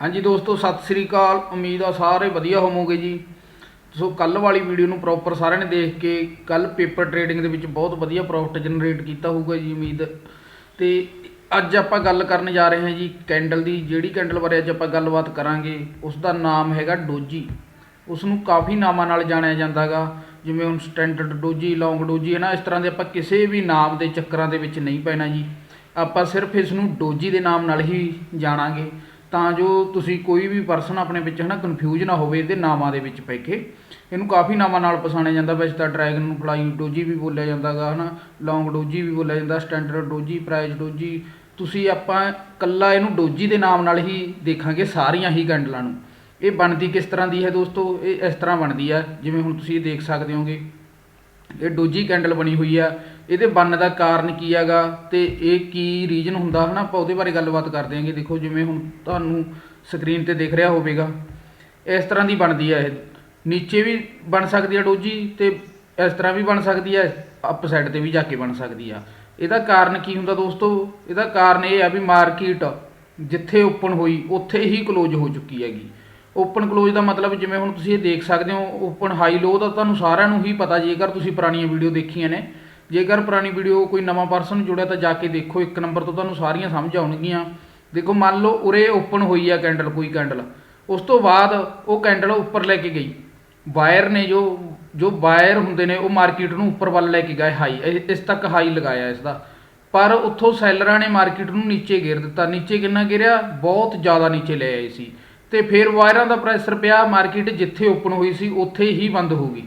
ਹਾਂਜੀ ਦੋਸਤੋ, ਸਤਿ ਸ੍ਰੀ ਅਕਾਲ। ਉਮੀਦ ਆ ਸਾਰੇ ਵਧੀਆ ਹੋਵੋਗੇ ਜੀ। ਸੋ ਕੱਲ ਵਾਲੀ ਵੀਡੀਓ ਨੂੰ ਪ੍ਰੋਪਰ ਸਾਰਿਆਂ ਨੇ ਦੇਖ ਕੇ ਕੱਲ ਪੇਪਰ ਟ੍ਰੇਡਿੰਗ ਦੇ ਵਿੱਚ ਬਹੁਤ ਵਧੀਆ ਪ੍ਰੋਫਿਟ ਜਨਰੇਟ ਕੀਤਾ ਹੋਊਗਾ ਜੀ, ਉਮੀਦ। ਤੇ ਅੱਜ ਆਪਾਂ ਗੱਲ ਕਰਨ ਜਾ ਰਹੇ ਹਾਂ ਜੀ ਕੈਂਡਲ ਦੀ। ਜਿਹੜੀ ਕੈਂਡਲ ਬਾਰੇ ਅੱਜ ਆਪਾਂ ਗੱਲਬਾਤ ਕਰਾਂਗੇ ਉਸ ਦਾ ਨਾਮ ਹੈਗਾ ਡੋਜੀ ਉਸ ਨੂੰ ਕਾਫੀ ਨਾਮਾਂ ਨਾਲ ਜਾਣਿਆ ਜਾਂਦਾਗਾ। ਜਿਵੇਂ ਹੁਣ ਸਟੈਂਡਰਡ ਡੋਜੀ ਲੌਂਗ ਡੋਜੀ ਹੈ ਨਾ ਇਸ ਤਰ੍ਹਾਂ ਦੇ ਆਪਾਂ ਕਿਸੇ ਵੀ ਨਾਮ ਦੇ ਚੱਕਰਾਂ ਦੇ ਵਿੱਚ ਨਹੀਂ ਪੈਣਾ ਜੀ। ਆਪਾਂ ਸਿਰਫ ਇਸ ਨੂੰ ਡੋਜੀ ਦੇ ਨਾਮ ਨਾਲ ਹੀ ਜਾਣਾਂਗੇ। ਤਾਂ ਜੋ ਤੁਸੀਂ ਕੋਈ ਵੀ ਪਰਸਨ ਆਪਣੇ ਵਿੱਚ ਹਨਾ ਕਨਫਿਊਜ਼ ਨਾ ਹੋਵੇ, ਇਹਦੇ ਨਾਮਾਂ ਦੇ ਵਿੱਚ ਪੈ ਕੇ। ਇਹਨੂੰ ਕਾਫੀ ਨਾਮਾਂ ਨਾਲ ਪਛਾਣਿਆ ਜਾਂਦਾ, ਵੈਸੇ ਤਾਂ ਡਰੈਗਨ ਨੂੰ ਫਲਾਈ ਡੋਜੀ ਵੀ ਬੋਲਿਆ ਜਾਂਦਾਗਾ ਹਨਾ। ਲੌਂਗ ਡੋਜੀ ਵੀ ਬੋਲਿਆ ਜਾਂਦਾ ਸਟੈਂਡਰਡ ਡੋਜੀ ਪ੍ਰਾਈਜ਼ ਡੋਜੀ ਤੁਸੀਂ ਆਪਾਂ ਕੱਲਾ ਇਹਨੂੰ ਡੋਜੀ ਦੇ ਨਾਮ ਨਾਲ ਹੀ ਦੇਖਾਂਗੇ ਸਾਰੀਆਂ ਹੀ ਕੈਂਡਲਾਂ ਨੂੰ। ਇਹ ਬਣਦੀ ਕਿਸ ਤਰ੍ਹਾਂ ਦੀ ਹੈ ਦੋਸਤੋ? ਇਹ ਇਸ ਤਰ੍ਹਾਂ ਬਣਦੀ ਹੈ ਜਿਵੇਂ ਹੁਣ ਤੁਸੀਂ ਇਹ ਦੇਖ ਸਕਦੇ ਹੋਗੇ। ਇਹ ਡੋਜੀ ਕੈਂਡਲ ਬਣੀ ਹੋਈ ਆ। ਇਹਦੇ ਬਣਨ ਦਾ ਕਾਰਨ ਕੀ ਹੈਗਾ ਤੇ ਇਹ ਕੀ ਰੀਜਨ ਹੁੰਦਾ ਹਨਾ? ਆਪਾਂ ਉਹਦੇ ਬਾਰੇ ਗੱਲਬਾਤ ਕਰਦੇ ਆਂਗੇ ਦੇਖੋ, ਜਿਵੇਂ ਹੁਣ ਤੁਹਾਨੂੰ ਸਕਰੀਨ ਤੇ ਦਿਖ ਰਿਹਾ ਹੋਵੇਗਾ। ਇਸ ਤਰ੍ਹਾਂ ਦੀ ਬਣਦੀ ਹੈ ਇਹ। ਨੀਚੇ ਵੀ ਬਣ ਸਕਦੀ ਹੈ ਡੋਜੀ ਤੇ ਇਸ ਤਰ੍ਹਾਂ ਵੀ ਬਣ ਸਕਦੀ ਹੈ ਅਪ ਸਾਈਡ ਤੇ ਵੀ ਜਾ ਕੇ ਬਣ ਸਕਦੀ ਆ। ਇਹਦਾ ਕਾਰਨ ਕੀ ਹੁੰਦਾ ਦੋਸਤੋ? ਇਹਦਾ ਕਾਰਨ ਇਹ ਆ ਵੀ ਮਾਰਕੀਟ ਜਿੱਥੇ ਓਪਨ ਹੋਈ, ਉੱਥੇ ਹੀ ਕਲੋਜ਼ ਹੋ ਚੁੱਕੀ ਹੈਗੀ। ਓਪਨ ਕਲੋਜ਼ ਦਾ ਮਤਲਬ ਜਿਵੇਂ ਹੁਣ ਤੁਸੀਂ ਇਹ ਦੇਖ ਸਕਦੇ ਹੋ ਓਪਨ ਹਾਈ ਲੋ ਦਾ ਤੁਹਾਨੂੰ ਸਾਰਿਆਂ ਨੂੰ ਹੀ ਪਤਾ, ਜੇਕਰ ਤੁਸੀਂ ਪੁਰਾਣੀਆਂ ਵੀਡੀਓ ਦੇਖੀਆਂ ਨੇ। ਜੇਕਰ ਪੁਰਾਣੀ ਵੀਡੀਓ ਕੋਈ ਨਵਾਂ ਪਰਸਨ ਜੁੜਿਆ ਤਾਂ ਜਾ ਕੇ ਦੇਖੋ, ਇੱਕ ਨੰਬਰ ਤੋਂ ਤੁਹਾਨੂੰ ਸਾਰੀਆਂ ਸਮਝ ਆਉਣਗੀਆਂ। ਦੇਖੋ, ਮੰਨ ਲਓ ਉਰੇ ਓਪਨ ਹੋਈ ਆ ਕੈਂਡਲ ਕੋਈ ਕੈਂਡਲ ਉਸ ਤੋਂ ਬਾਅਦ ਉਹ ਕੈਂਡਲ ਉੱਪਰ ਲੈ ਕੇ ਗਈ। ਵਾਇਰ ਨੇ ਜੋ ਜੋ ਵਾਇਰ ਹੁੰਦੇ ਨੇ, ਉਹ ਮਾਰਕੀਟ ਨੂੰ ਉੱਪਰ ਵੱਲ ਲੈ ਕੇ ਗਏ ਹਾਈ ਇਸ ਤੱਕ ਹਾਈ ਲਗਾਇਆ ਇਸ ਦਾ। ਪਰ ਉੱਥੋਂ ਸੈਲਰਾਂ ਨੇ ਮਾਰਕੀਟ ਨੂੰ ਨੀਚੇ ਗੇਰ ਦਿੱਤਾ। ਨੀਚੇ ਕਿੰਨਾ ਗਿਰਿਆ ਬਹੁਤ ਜ਼ਿਆਦਾ ਨੀਚੇ ਲੈ ਆਏ ਸੀ। ਤੇ ਫਿਰ ਵਾਇਰਾਂ ਦਾ ਪ੍ਰੈਸ਼ਰ ਪਿਆ, ਮਾਰਕੀਟ ਜਿੱਥੇ ਓਪਨ ਹੋਈ ਸੀ, ਉੱਥੇ ਹੀ ਬੰਦ ਹੋ ਗਈ।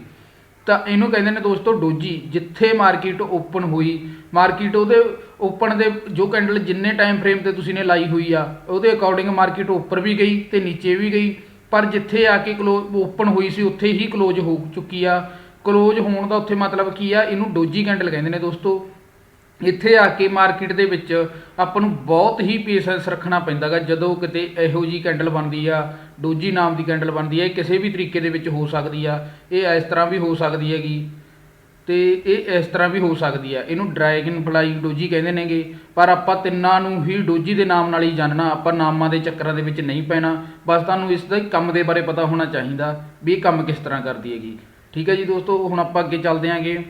ਤਾਂ ਇਹਨੂੰ ਕਹਿੰਦੇ ਨੇ ਦੋਸਤੋ ਡੋਜੀ, ਜਿੱਥੇ ਮਾਰਕੀਟ ਓਪਨ ਹੋਈ, ਮਾਰਕੀਟ ਉਹਦੇ ਓਪਨ ਦੇ ਜੋ ਕੈਂਡਲ ਜਿੰਨੇ ਟਾਈਮ ਫਰੇਮ ਤੇ ਤੁਸੀਂ ਨੇ ਲਾਈ ਹੋਈ ਆ, ਉਹਦੇ ਅਕੋਰਡਿੰਗ ਮਾਰਕੀਟ ਉੱਪਰ ਵੀ ਗਈ ਤੇ ਨੀਚੇ ਵੀ ਗਈ, ਪਰ ਜਿੱਥੇ ਆ ਕੇ ਕਲੋਜ਼ ਓਪਨ ਹੋਈ ਸੀ, ਉੱਥੇ ਹੀ ਕਲੋਜ਼ ਹੋ ਚੁੱਕੀ ਆ। ਕਲੋਜ਼ ਹੋਣ ਦਾ ਉੱਥੇ ਮਤਲਬ ਕੀ ਆ, ਇਹਨੂੰ ਡੋਜੀ ਕੈਂਡਲ ਕਹਿੰਦੇ ਨੇ ਦੋਸਤੋ। ਇੱਥੇ ਆ ਕੇ ਮਾਰਕੀਟ ਦੇ ਵਿੱਚ ਆਪਾਂ ਨੂੰ ਬਹੁਤ ਹੀ ਪੇਸ਼ੈਂਸ ਰੱਖਣਾ ਪੈਂਦਾਗਾ, ਜਦੋਂ ਕਿਤੇ ਇਹੋ ਜੀ ਕੈਂਡਲ ਬਣਦੀ ਆ ਡੋਜੀ ਨਾਮ ਦੀ ਕੈਂਡਲ ਬਣਦੀ ਹੈ ਇਹ ਕਿਸੇ ਵੀ ਤਰੀਕੇ ਦੇ ਵਿੱਚ ਹੋ ਸਕਦੀ ਆ, ਇਹ ਇਸ ਤਰ੍ਹਾਂ ਵੀ ਹੋ ਸਕਦੀ ਹੈਗੀ। ਤੇ ਇਹ ਇਸ ਤਰ੍ਹਾਂ ਵੀ ਹੋ ਸਕਦੀ ਆ। ਇਹਨੂੰ ਡਰੈਗਨ ਫਲਾਈ ਡੋਜੀ ਕਹਿੰਦੇ ਨੇਗੇ, ਪਰ ਆਪਾਂ ਤਿੰਨਾਂ ਨੂੰ ਹੀ ਡੋਜੀ ਦੇ ਨਾਮ ਨਾਲ ਹੀ ਜਾਣਨਾ, ਆਪਾਂ ਨਾਮਾਂ ਦੇ ਚੱਕਰਾਂ ਦੇ ਵਿੱਚ ਨਹੀਂ ਪੈਣਾ। ਬਸ ਤੁਹਾਨੂੰ ਇਸ ਦਾ ਕੰਮ ਦੇ ਬਾਰੇ ਪਤਾ ਹੋਣਾ ਚਾਹੀਦਾ, ਵੀ ਇਹ ਕੰਮ ਕਿਸ ਤਰ੍ਹਾਂ ਕਰਦੀ ਹੈਗੀ। ਠੀਕ ਹੈ ਜੀ ਦੋਸਤੋ, ਹੁਣ ਆਪਾਂ ਅੱਗੇ ਚੱਲਦੇ ਆਂਗੇ।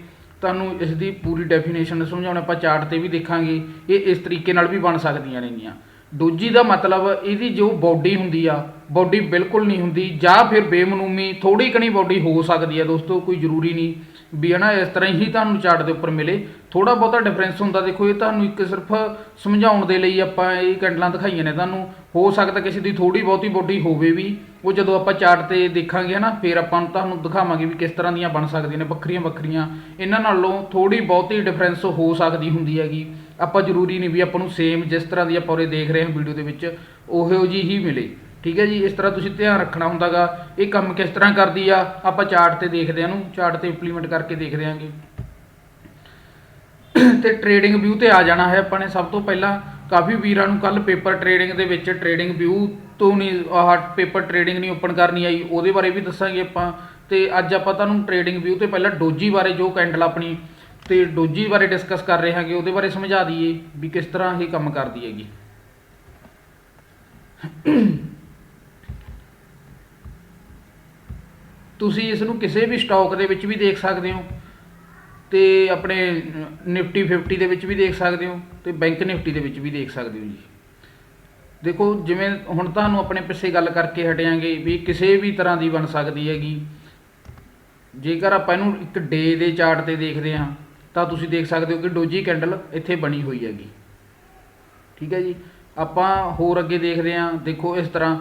ਤੁਹਾਨੂੰ ਇਸ ਦੀ ਪੂਰੀ ਡੈਫੀਨੇਸ਼ਨ ਸਮਝਾਉਣਾ ਆਪਾਂ ਚਾਰਟ ਤੇ ਵੀ ਦੇਖਾਂਗੇ, ਇਹ ਇਸ ਤਰੀਕੇ ਨਾਲ ਵੀ ਬਣ ਸਕਦੀਆਂ ਨੇਗੀਆਂ। ਦੂਜੀ ਦਾ ਮਤਲਬ ਇਹਦੀ ਜੋ ਬਾਡੀ ਹੁੰਦੀ ਆ ਬਾਡੀ ਬਿਲਕੁਲ ਨਹੀਂ ਹੁੰਦੀ, ਜਾਂ ਫਿਰ ਬੇਮਨੂਮੀ ਥੋੜੀ ਕਣੀ ਬਾਡੀ ਹੋ ਸਕਦੀ ਆ ਦੋਸਤੋ, ਕੋਈ ਜ਼ਰੂਰੀ ਨਹੀਂ। ਵੀ ਹਨਾ, ਇਸ ਤਰ੍ਹਾਂ ਹੀ ਤੁਹਾਨੂੰ ਚਾਰਟ ਦੇ ਉੱਪਰ ਮਿਲੇ। ਥੋੜਾ ਬਹੁਤਾ ਡਿਫਰੈਂਸ ਹੁੰਦਾ, ਦੇਖੋ, ਇਹ ਤੁਹਾਨੂੰ ਇੱਕ ਸਿਰਫ ਸਮਝਾਉਣ ਦੇ ਲਈ ਆਪਾਂ ਇਹ ਕੈਂਡਲਾਂ ਦਿਖਾਈਆਂ ਨੇ ਤੁਹਾਨੂੰ। ਹੋ ਸਕਦਾ ਕਿਸੇ ਦੀ ਥੋੜੀ ਬਹੁਤੀ ਬਾਡੀ ਹੋਵੇ ਵੀ। ਉਹ ਜਦੋਂ ਆਪਾਂ ਚਾਰਟ ਤੇ ਦੇਖਾਂਗੇ ਹਨਾ, ਫਿਰ ਆਪਾਂ ਨੂੰ ਤੁਹਾਨੂੰ ਦਿਖਾਵਾਂਗੇ ਵੀ ਕਿਸ ਤਰ੍ਹਾਂ ਦੀਆਂ ਬਣ ਸਕਦੀਆਂ ਨੇ, ਵੱਖਰੀਆਂ ਵੱਖਰੀਆਂ। ਇਹਨਾਂ ਨਾਲੋਂ ਥੋੜੀ ਬਹੁਤੀ ਡਿਫਰੈਂਸ ਹੋ ਸਕਦੀ ਹੁੰਦੀ ਹੈਗੀ। ਆਪਾਂ ਜ਼ਰੂਰੀ ਨਹੀਂ ਵੀ ਆਪਾਂ ਨੂੰ ਸੇਮ ਜਿਸ ਤਰ੍ਹਾਂ ਦੀ ਆਪਾਂ ਉਰੇ ਦੇਖ ਰਹੇ ਹਾਂ ਵੀਡੀਓ ਦੇ ਵਿੱਚ, ਉਹੋ ਜੀ ਹੀ ਮਿਲੇ। ਠੀਕ ਹੈ ਜੀ? ਇਸ ਤਰ੍ਹਾਂ ਤੁਸੀਂ ਧਿਆਨ ਰੱਖਣਾ ਹੁੰਦਾਗਾ, ਇਹ ਕੰਮ ਕਿਸ ਤਰ੍ਹਾਂ ਕਰਦੀ ਆ? ਆਪਾਂ ਚਾਰਟ ਤੇ ਦੇਖਦੇ ਹਾਂ ਨੂੰ ਚਾਰਟ ਤੇ ਇੰਪਲੀਮੈਂਟ ਕਰਕੇ ਦੇਖਦੇ ਆਂਗੇ ਤੇ ਟ੍ਰੇਡਿੰਗ ਵਿਊ ਤੇ ਆ ਜਾਣਾ ਹੈ ਆਪਾਂ ਨੇ ਸਭ ਤੋਂ ਪਹਿਲਾਂ। ਕਾਫੀ ਵੀਰਾਂ ਨੂੰ ਕੱਲ ਪੇਪਰ ਟ੍ਰੇਡਿੰਗ ਦੇ ਵਿੱਚ ਟ੍ਰੇਡਿੰਗ ਵਿਊ ਤੋਂ ਨਹੀਂ, ਆਹ ਪੇਪਰ ਟ੍ਰੇਡਿੰਗ ਨਹੀਂ ਓਪਨ ਕਰਨੀ ਆਈ, ਉਹਦੇ ਬਾਰੇ ਵੀ ਦੱਸਾਂਗੇ ਆਪਾਂ। ਤੇ ਅੱਜ ਆਪਾਂ ਤੁਹਾਨੂੰ ਟ੍ਰੇਡਿੰਗ ਵਿਊ ਤੇ ਪਹਿਲਾਂ ਡੋਜੀ ਬਾਰੇ ਜੋ ਕੈਂਡਲ ਆਪਣੀ, ਤੇ ਡੋਜੀ ਬਾਰੇ ਡਿਸਕਸ ਕਰ ਰਹੇ ਹਾਂਗੇ, ਉਹਦੇ ਬਾਰੇ ਸਮਝਾ ਦਈਏ ਵੀ ਕਿਸ ਤਰ੍ਹਾਂ ਇਹ ਕੰਮ ਕਰਦੀ ਹੈਗੀ। ਤੁਸੀਂ ਇਸ ਨੂੰ ਕਿਸੇ ਵੀ ਸਟਾਕ ਦੇ ਵਿੱਚ ਵੀ ਦੇਖ ਸਕਦੇ ਹੋ। ਤੇ ਆਪਣੇ ਨਿਫਟੀ 50 ਦੇ ਵਿੱਚ ਵੀ ਦੇਖ ਸਕਦੇ ਹੋ ਤੇ ਬੈਂਕ ਨਿਫਟੀ ਦੇ ਵਿੱਚ ਵੀ ਦੇਖ ਸਕਦੇ ਹੋ ਜੀ। ਦੇਖੋ, ਜਿਵੇਂ ਹੁਣ ਤੁਹਾਨੂੰ ਆਪਣੇ ਪਿੱਛੇ ਗੱਲ ਕਰਕੇ ਹਟਿਆਂਗੇ ਵੀ ਕਿਸੇ ਵੀ ਤਰ੍ਹਾਂ ਦੀ ਬਣ ਸਕਦੀ ਹੈਗੀ। ਜੇਕਰ ਆਪਾਂ ਇਹਨੂੰ ਇੱਕ ਡੇ ਦੇ ਚਾਰਟ ਤੇ ਦੇਖਦੇ ਹਾਂ, ਤਾਂ ਤੁਸੀਂ ਦੇਖ ਸਕਦੇ ਹੋ ਕਿ ਡੋਜੀ ਕੈਂਡਲ ਇੱਥੇ ਬਣੀ ਹੋਈ ਹੈਗੀ। ਠੀਕ ਹੈ ਜੀ? ਆਪਾਂ ਹੋਰ ਅੱਗੇ ਦੇਖਦੇ ਹਾਂ, ਦੇਖੋ ਇਸ ਤਰ੍ਹਾਂ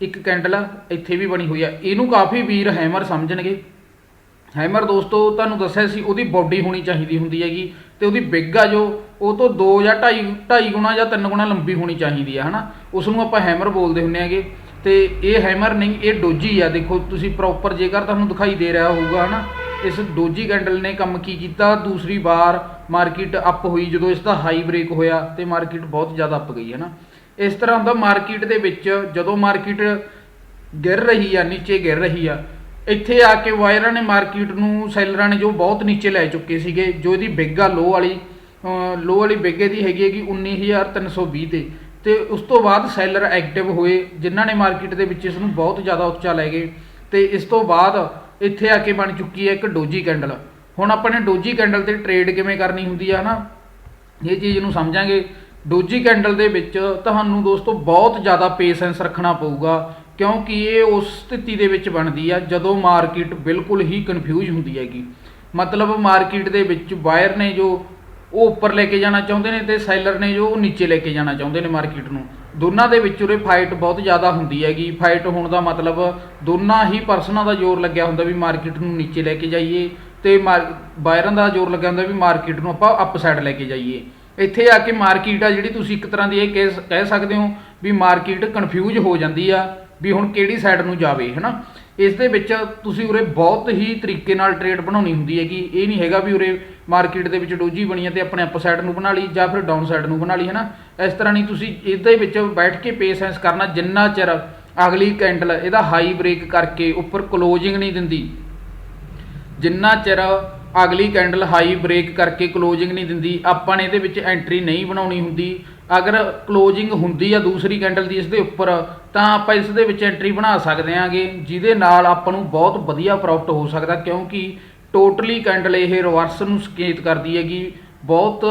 ਇੱਕ ਕੈਂਡਲ ਇੱਥੇ ਵੀ ਬਣੀ ਹੋਈ ਆ। ਇਹਨੂੰ ਕਾਫੀ ਵੀਰ ਹੈਮਰ ਸਮਝਣਗੇ। ਹੈਮਰ ਦੋਸਤੋ, ਤੁਹਾਨੂੰ ਦੱਸਿਆ ਸੀ ਉਹਦੀ ਬਾਡੀ ਹੋਣੀ ਚਾਹੀਦੀ ਹੁੰਦੀ ਹੈਗੀ ਤੇ ਉਹਦੀ ਬਿੱਗ ਆ ਜੋ, ਉਹ ਤੋਂ 2 ਜਾਂ 2.5 2.5 ਗੁਣਾ ਜਾਂ 3 ਗੁਣਾ ਲੰਬੀ ਹੋਣੀ ਚਾਹੀਦੀ ਆ, ਹਨਾ? ਉਸ ਨੂੰ ਆਪਾਂ ਹੈਮਰ ਬੋਲਦੇ ਹੁੰਨੇ ਹੈਗੇ ਤੇ ਇਹ ਹੈਮਰ ਨਹੀਂ, ਇਹ ਡੋਜੀ ਆ। ਦੇਖੋ, ਤੁਸੀਂ ਪ੍ਰੋਪਰ ਜੇਕਰ ਤੁਹਾਨੂੰ ਦਿਖਾਈ ਦੇ ਰਿਹਾ ਹੋਊਗਾ, ਹਨਾ? ਇਸ ਡੋਜੀ ਕੈਂਡਲ ਨੇ ਕੰਮ ਕੀ ਕੀਤਾ? ਦੂਸਰੀ ਵਾਰ ਮਾਰਕੀਟ ਅਪ ਹੋਈ, ਜਦੋਂ ਇਸ ਦਾ ਹਾਈ ਬ੍ਰੇਕ ਹੋਇਆ ਤੇ ਮਾਰਕੀਟ ਬਹੁਤ ਜ਼ਿਆਦਾ ਅਪ ਗਈ ਹੈ ਨਾ ਇਸ ਤਰ੍ਹਾਂ ਹੁੰਦਾ ਮਾਰਕੀਟ ਦੇ ਵਿੱਚ ਜਦੋਂ ਮਾਰਕੀਟ ਗਿਰ ਰਹੀ ਆ, ਨੀਚੇ ਗਿਰ ਰਹੀ ਆ ਇੱਥੇ ਆ ਕੇ ਵਾਇਰਾਂ ਨੇ ਮਾਰਕੀਟ ਨੂੰ, ਸੈਲਰਾਂ ਨੇ ਜੋ ਬਹੁਤ ਨੀਚੇ ਲੈ ਚੁੱਕੇ ਸੀਗੇ, ਜੋ ਇਹਦੀ ਬਿੱਗ ਆ ਲੋ ਵਾਲੀ ਲੋ ਵਾਲੀ ਬਿੱਗ ਇਹਦੀ ਹੈਗੀ ਹੈਗੀ 19320 ਤੇ। ਤੇ ਉਸ ਤੋਂ ਬਾਅਦ ਸੈਲਰ ਐਕਟਿਵ ਹੋਏ, ਜਿਨ੍ਹਾਂ ਨੇ ਮਾਰਕੀਟ ਦੇ ਵਿੱਚ ਇਸ ਨੂੰ ਬਹੁਤ ਜ਼ਿਆਦਾ ਉੱਚਾ ਲੈ ਗਏ। ਤੇ ਇਸ ਤੋਂ ਬਾਅਦ ਇੱਥੇ ਆ ਕੇ ਬਣ ਚੁੱਕੀ ਹੈ ਇੱਕ ਡੋਜੀ ਕੈਂਡਲ। ਹੁਣ ਆਪਾਂ ਨੇ ਡੋਜੀ ਕੈਂਡਲ ਤੇ ਟ੍ਰੇਡ ਕਿਵੇਂ ਕਰਨੀ ਹੁੰਦੀ ਆ ਹਨਾ, ਇਹ ਚੀਜ਼ ਨੂੰ ਸਮਝਾਂਗੇ। ਡੋਜੀ ਕੈਂਡਲ ਦੇ ਵਿੱਚ ਤੁਹਾਨੂੰ ਦੋਸਤੋ ਬਹੁਤ ਜ਼ਿਆਦਾ ਪੇਸ਼ੈਂਸ ਰੱਖਣਾ ਪਊਗਾ। ਕਿਉਂਕਿ ਇਹ ਉਸ ਸਥਿਤੀ ਦੇ ਵਿੱਚ ਬਣਦੀ ਆ, ਜਦੋਂ ਮਾਰਕੀਟ ਬਿਲਕੁਲ ਹੀ ਕਨਫਿਊਜ਼ ਹੁੰਦੀ ਹੈਗੀ। ਮਤਲਬ ਮਾਰਕੀਟ ਦੇ ਵਿੱਚ ਬਾਇਰ ਨੇ ਜੋ ਉਹ ਉੱਪਰ ਲੈ ਕੇ ਜਾਣਾ ਚਾਹੁੰਦੇ ਨੇ ਤੇ ਸੈਲਰ ਨੇ ਜੋ ਉਹ ਨੀਚੇ ਲੈ ਕੇ ਜਾਣਾ ਚਾਹੁੰਦੇ ਨੇ ਮਾਰਕੀਟ ਨੂੰ। ਦੋਨਾਂ ਦੇ ਵਿੱਚ ਉਰੇ ਫਾਈਟ ਬਹੁਤ ਜ਼ਿਆਦਾ ਹੁੰਦੀ ਹੈਗੀ। ਫਾਈਟ ਹੋਣ ਦਾ ਮਤਲਬ ਦੋਨਾਂ ਹੀ ਪਰਸਨਾਂ ਦਾ ਜ਼ੋਰ ਲੱਗਿਆ ਹੁੰਦਾ ਵੀ ਮਾਰਕੀਟ ਨੂੰ ਨੀਚੇ ਲੈ ਕੇ ਜਾਈਏ ਤੇ ਬਾਇਰਾਂ ਦਾ ਜ਼ੋਰ ਲੱਗਿਆ ਹੁੰਦਾ ਵੀ ਮਾਰਕੀਟ ਨੂੰ ਆਪਾਂ ਅਪ ਸਾਈਡ ਲੈ ਕੇ ਜਾਈਏ। ਇੱਥੇ ਆ ਕੇ ਮਾਰਕੀਟ ਆ ਜਿਹੜੀ ਤੁਸੀਂ ਇੱਕ ਤਰ੍ਹਾਂ ਦੀ ਇਹ ਕਹਿ ਸ- ਕਹਿ ਸਕਦੇ ਹੋ ਵੀ ਮਾਰਕੀਟ ਕਨਫਿਊਜ਼ ਹੋ ਜਾਂਦੀ ਆ। ਵੀ ਹੁਣ ਕਿਹੜੀ ਸਾਈਡ ਨੂੰ ਜਾਵੇ, ਹਨਾ? ਇਸ ਦੇ ਵਿੱਚ ਤੁਸੀਂ ਉਰੇ ਬਹੁਤ ਹੀ ਤਰੀਕੇ ਨਾਲ ਟ੍ਰੇਡ ਬਣਾਉਣੀ ਹੁੰਦੀ ਹੈ ਕਿ ਇਹ ਨਹੀਂ ਹੈਗਾ ਵੀ ਉਰੇ ਮਾਰਕੀਟ ਦੇ ਵਿੱਚ ਡੋਜੀ ਬਣੀ ਹੈ ਤੇ ਆਪਣੇ ਅਪ ਸਾਈਡ ਨੂੰ ਬਣਾ ਲਈ ਜਾਂ ਫਿਰ ਡਾਊਨ ਸਾਈਡ ਨੂੰ ਬਣਾ ਲਈ ਹੈ ਨਾ ਇਸ ਤਰ੍ਹਾਂ ਨਹੀਂ ਤੁਸੀਂ ਇਹਦੇ ਵਿੱਚ ਬੈਠ ਕੇ ਪੇਸ਼ੈਂਸ ਕਰਨਾ ਜਿੰਨਾ ਚਿਰ ਅਗਲੀ ਕੈਂਡਲ ਇਹਦਾ ਹਾਈ ਬ੍ਰੇਕ ਕਰਕੇ ਉੱਪਰ ਕਲੋਜ਼ਿੰਗ ਨਹੀਂ ਦਿੰਦੀ। ਜਿੰਨਾ ਚਿਰ ਅਗਲੀ ਕੈਂਡਲ ਹਾਈ ਬ੍ਰੇਕ ਕਰਕੇ ਕਲੋਜ਼ਿੰਗ ਨਹੀਂ ਦਿੰਦੀ, ਆਪਾਂ ਨੇ ਇਹਦੇ ਵਿੱਚ ਐਂਟਰੀ ਨਹੀਂ ਬਣਾਉਣੀ ਹੁੰਦੀ। ਅਗਰ ਕਲੋਜ਼ਿੰਗ ਹੁੰਦੀ ਆ ਦੂਸਰੀ ਕੈਂਡਲ ਦੀ ਇਸ ਦੇ ਉੱਪਰ, ਤਾਂ ਆਪਾਂ ਇਸ ਦੇ ਵਿੱਚ ਐਂਟਰੀ ਬਣਾ ਸਕਦੇ ਆਂਗੇ, ਜਿਹਦੇ ਨਾਲ ਆਪਾਂ ਨੂੰ ਬਹੁਤ ਵਧੀਆ ਪ੍ਰੋਫਿਟ ਹੋ ਸਕਦਾ, ਕਿਉਂਕਿ ਟੋਟਲੀ ਕੈਂਡਲ ਇਹ ਰਿਵਰਸ ਨੂੰ ਸੰਕੇਤ ਕਰਦੀ ਹੈਗੀ। ਬਹੁਤ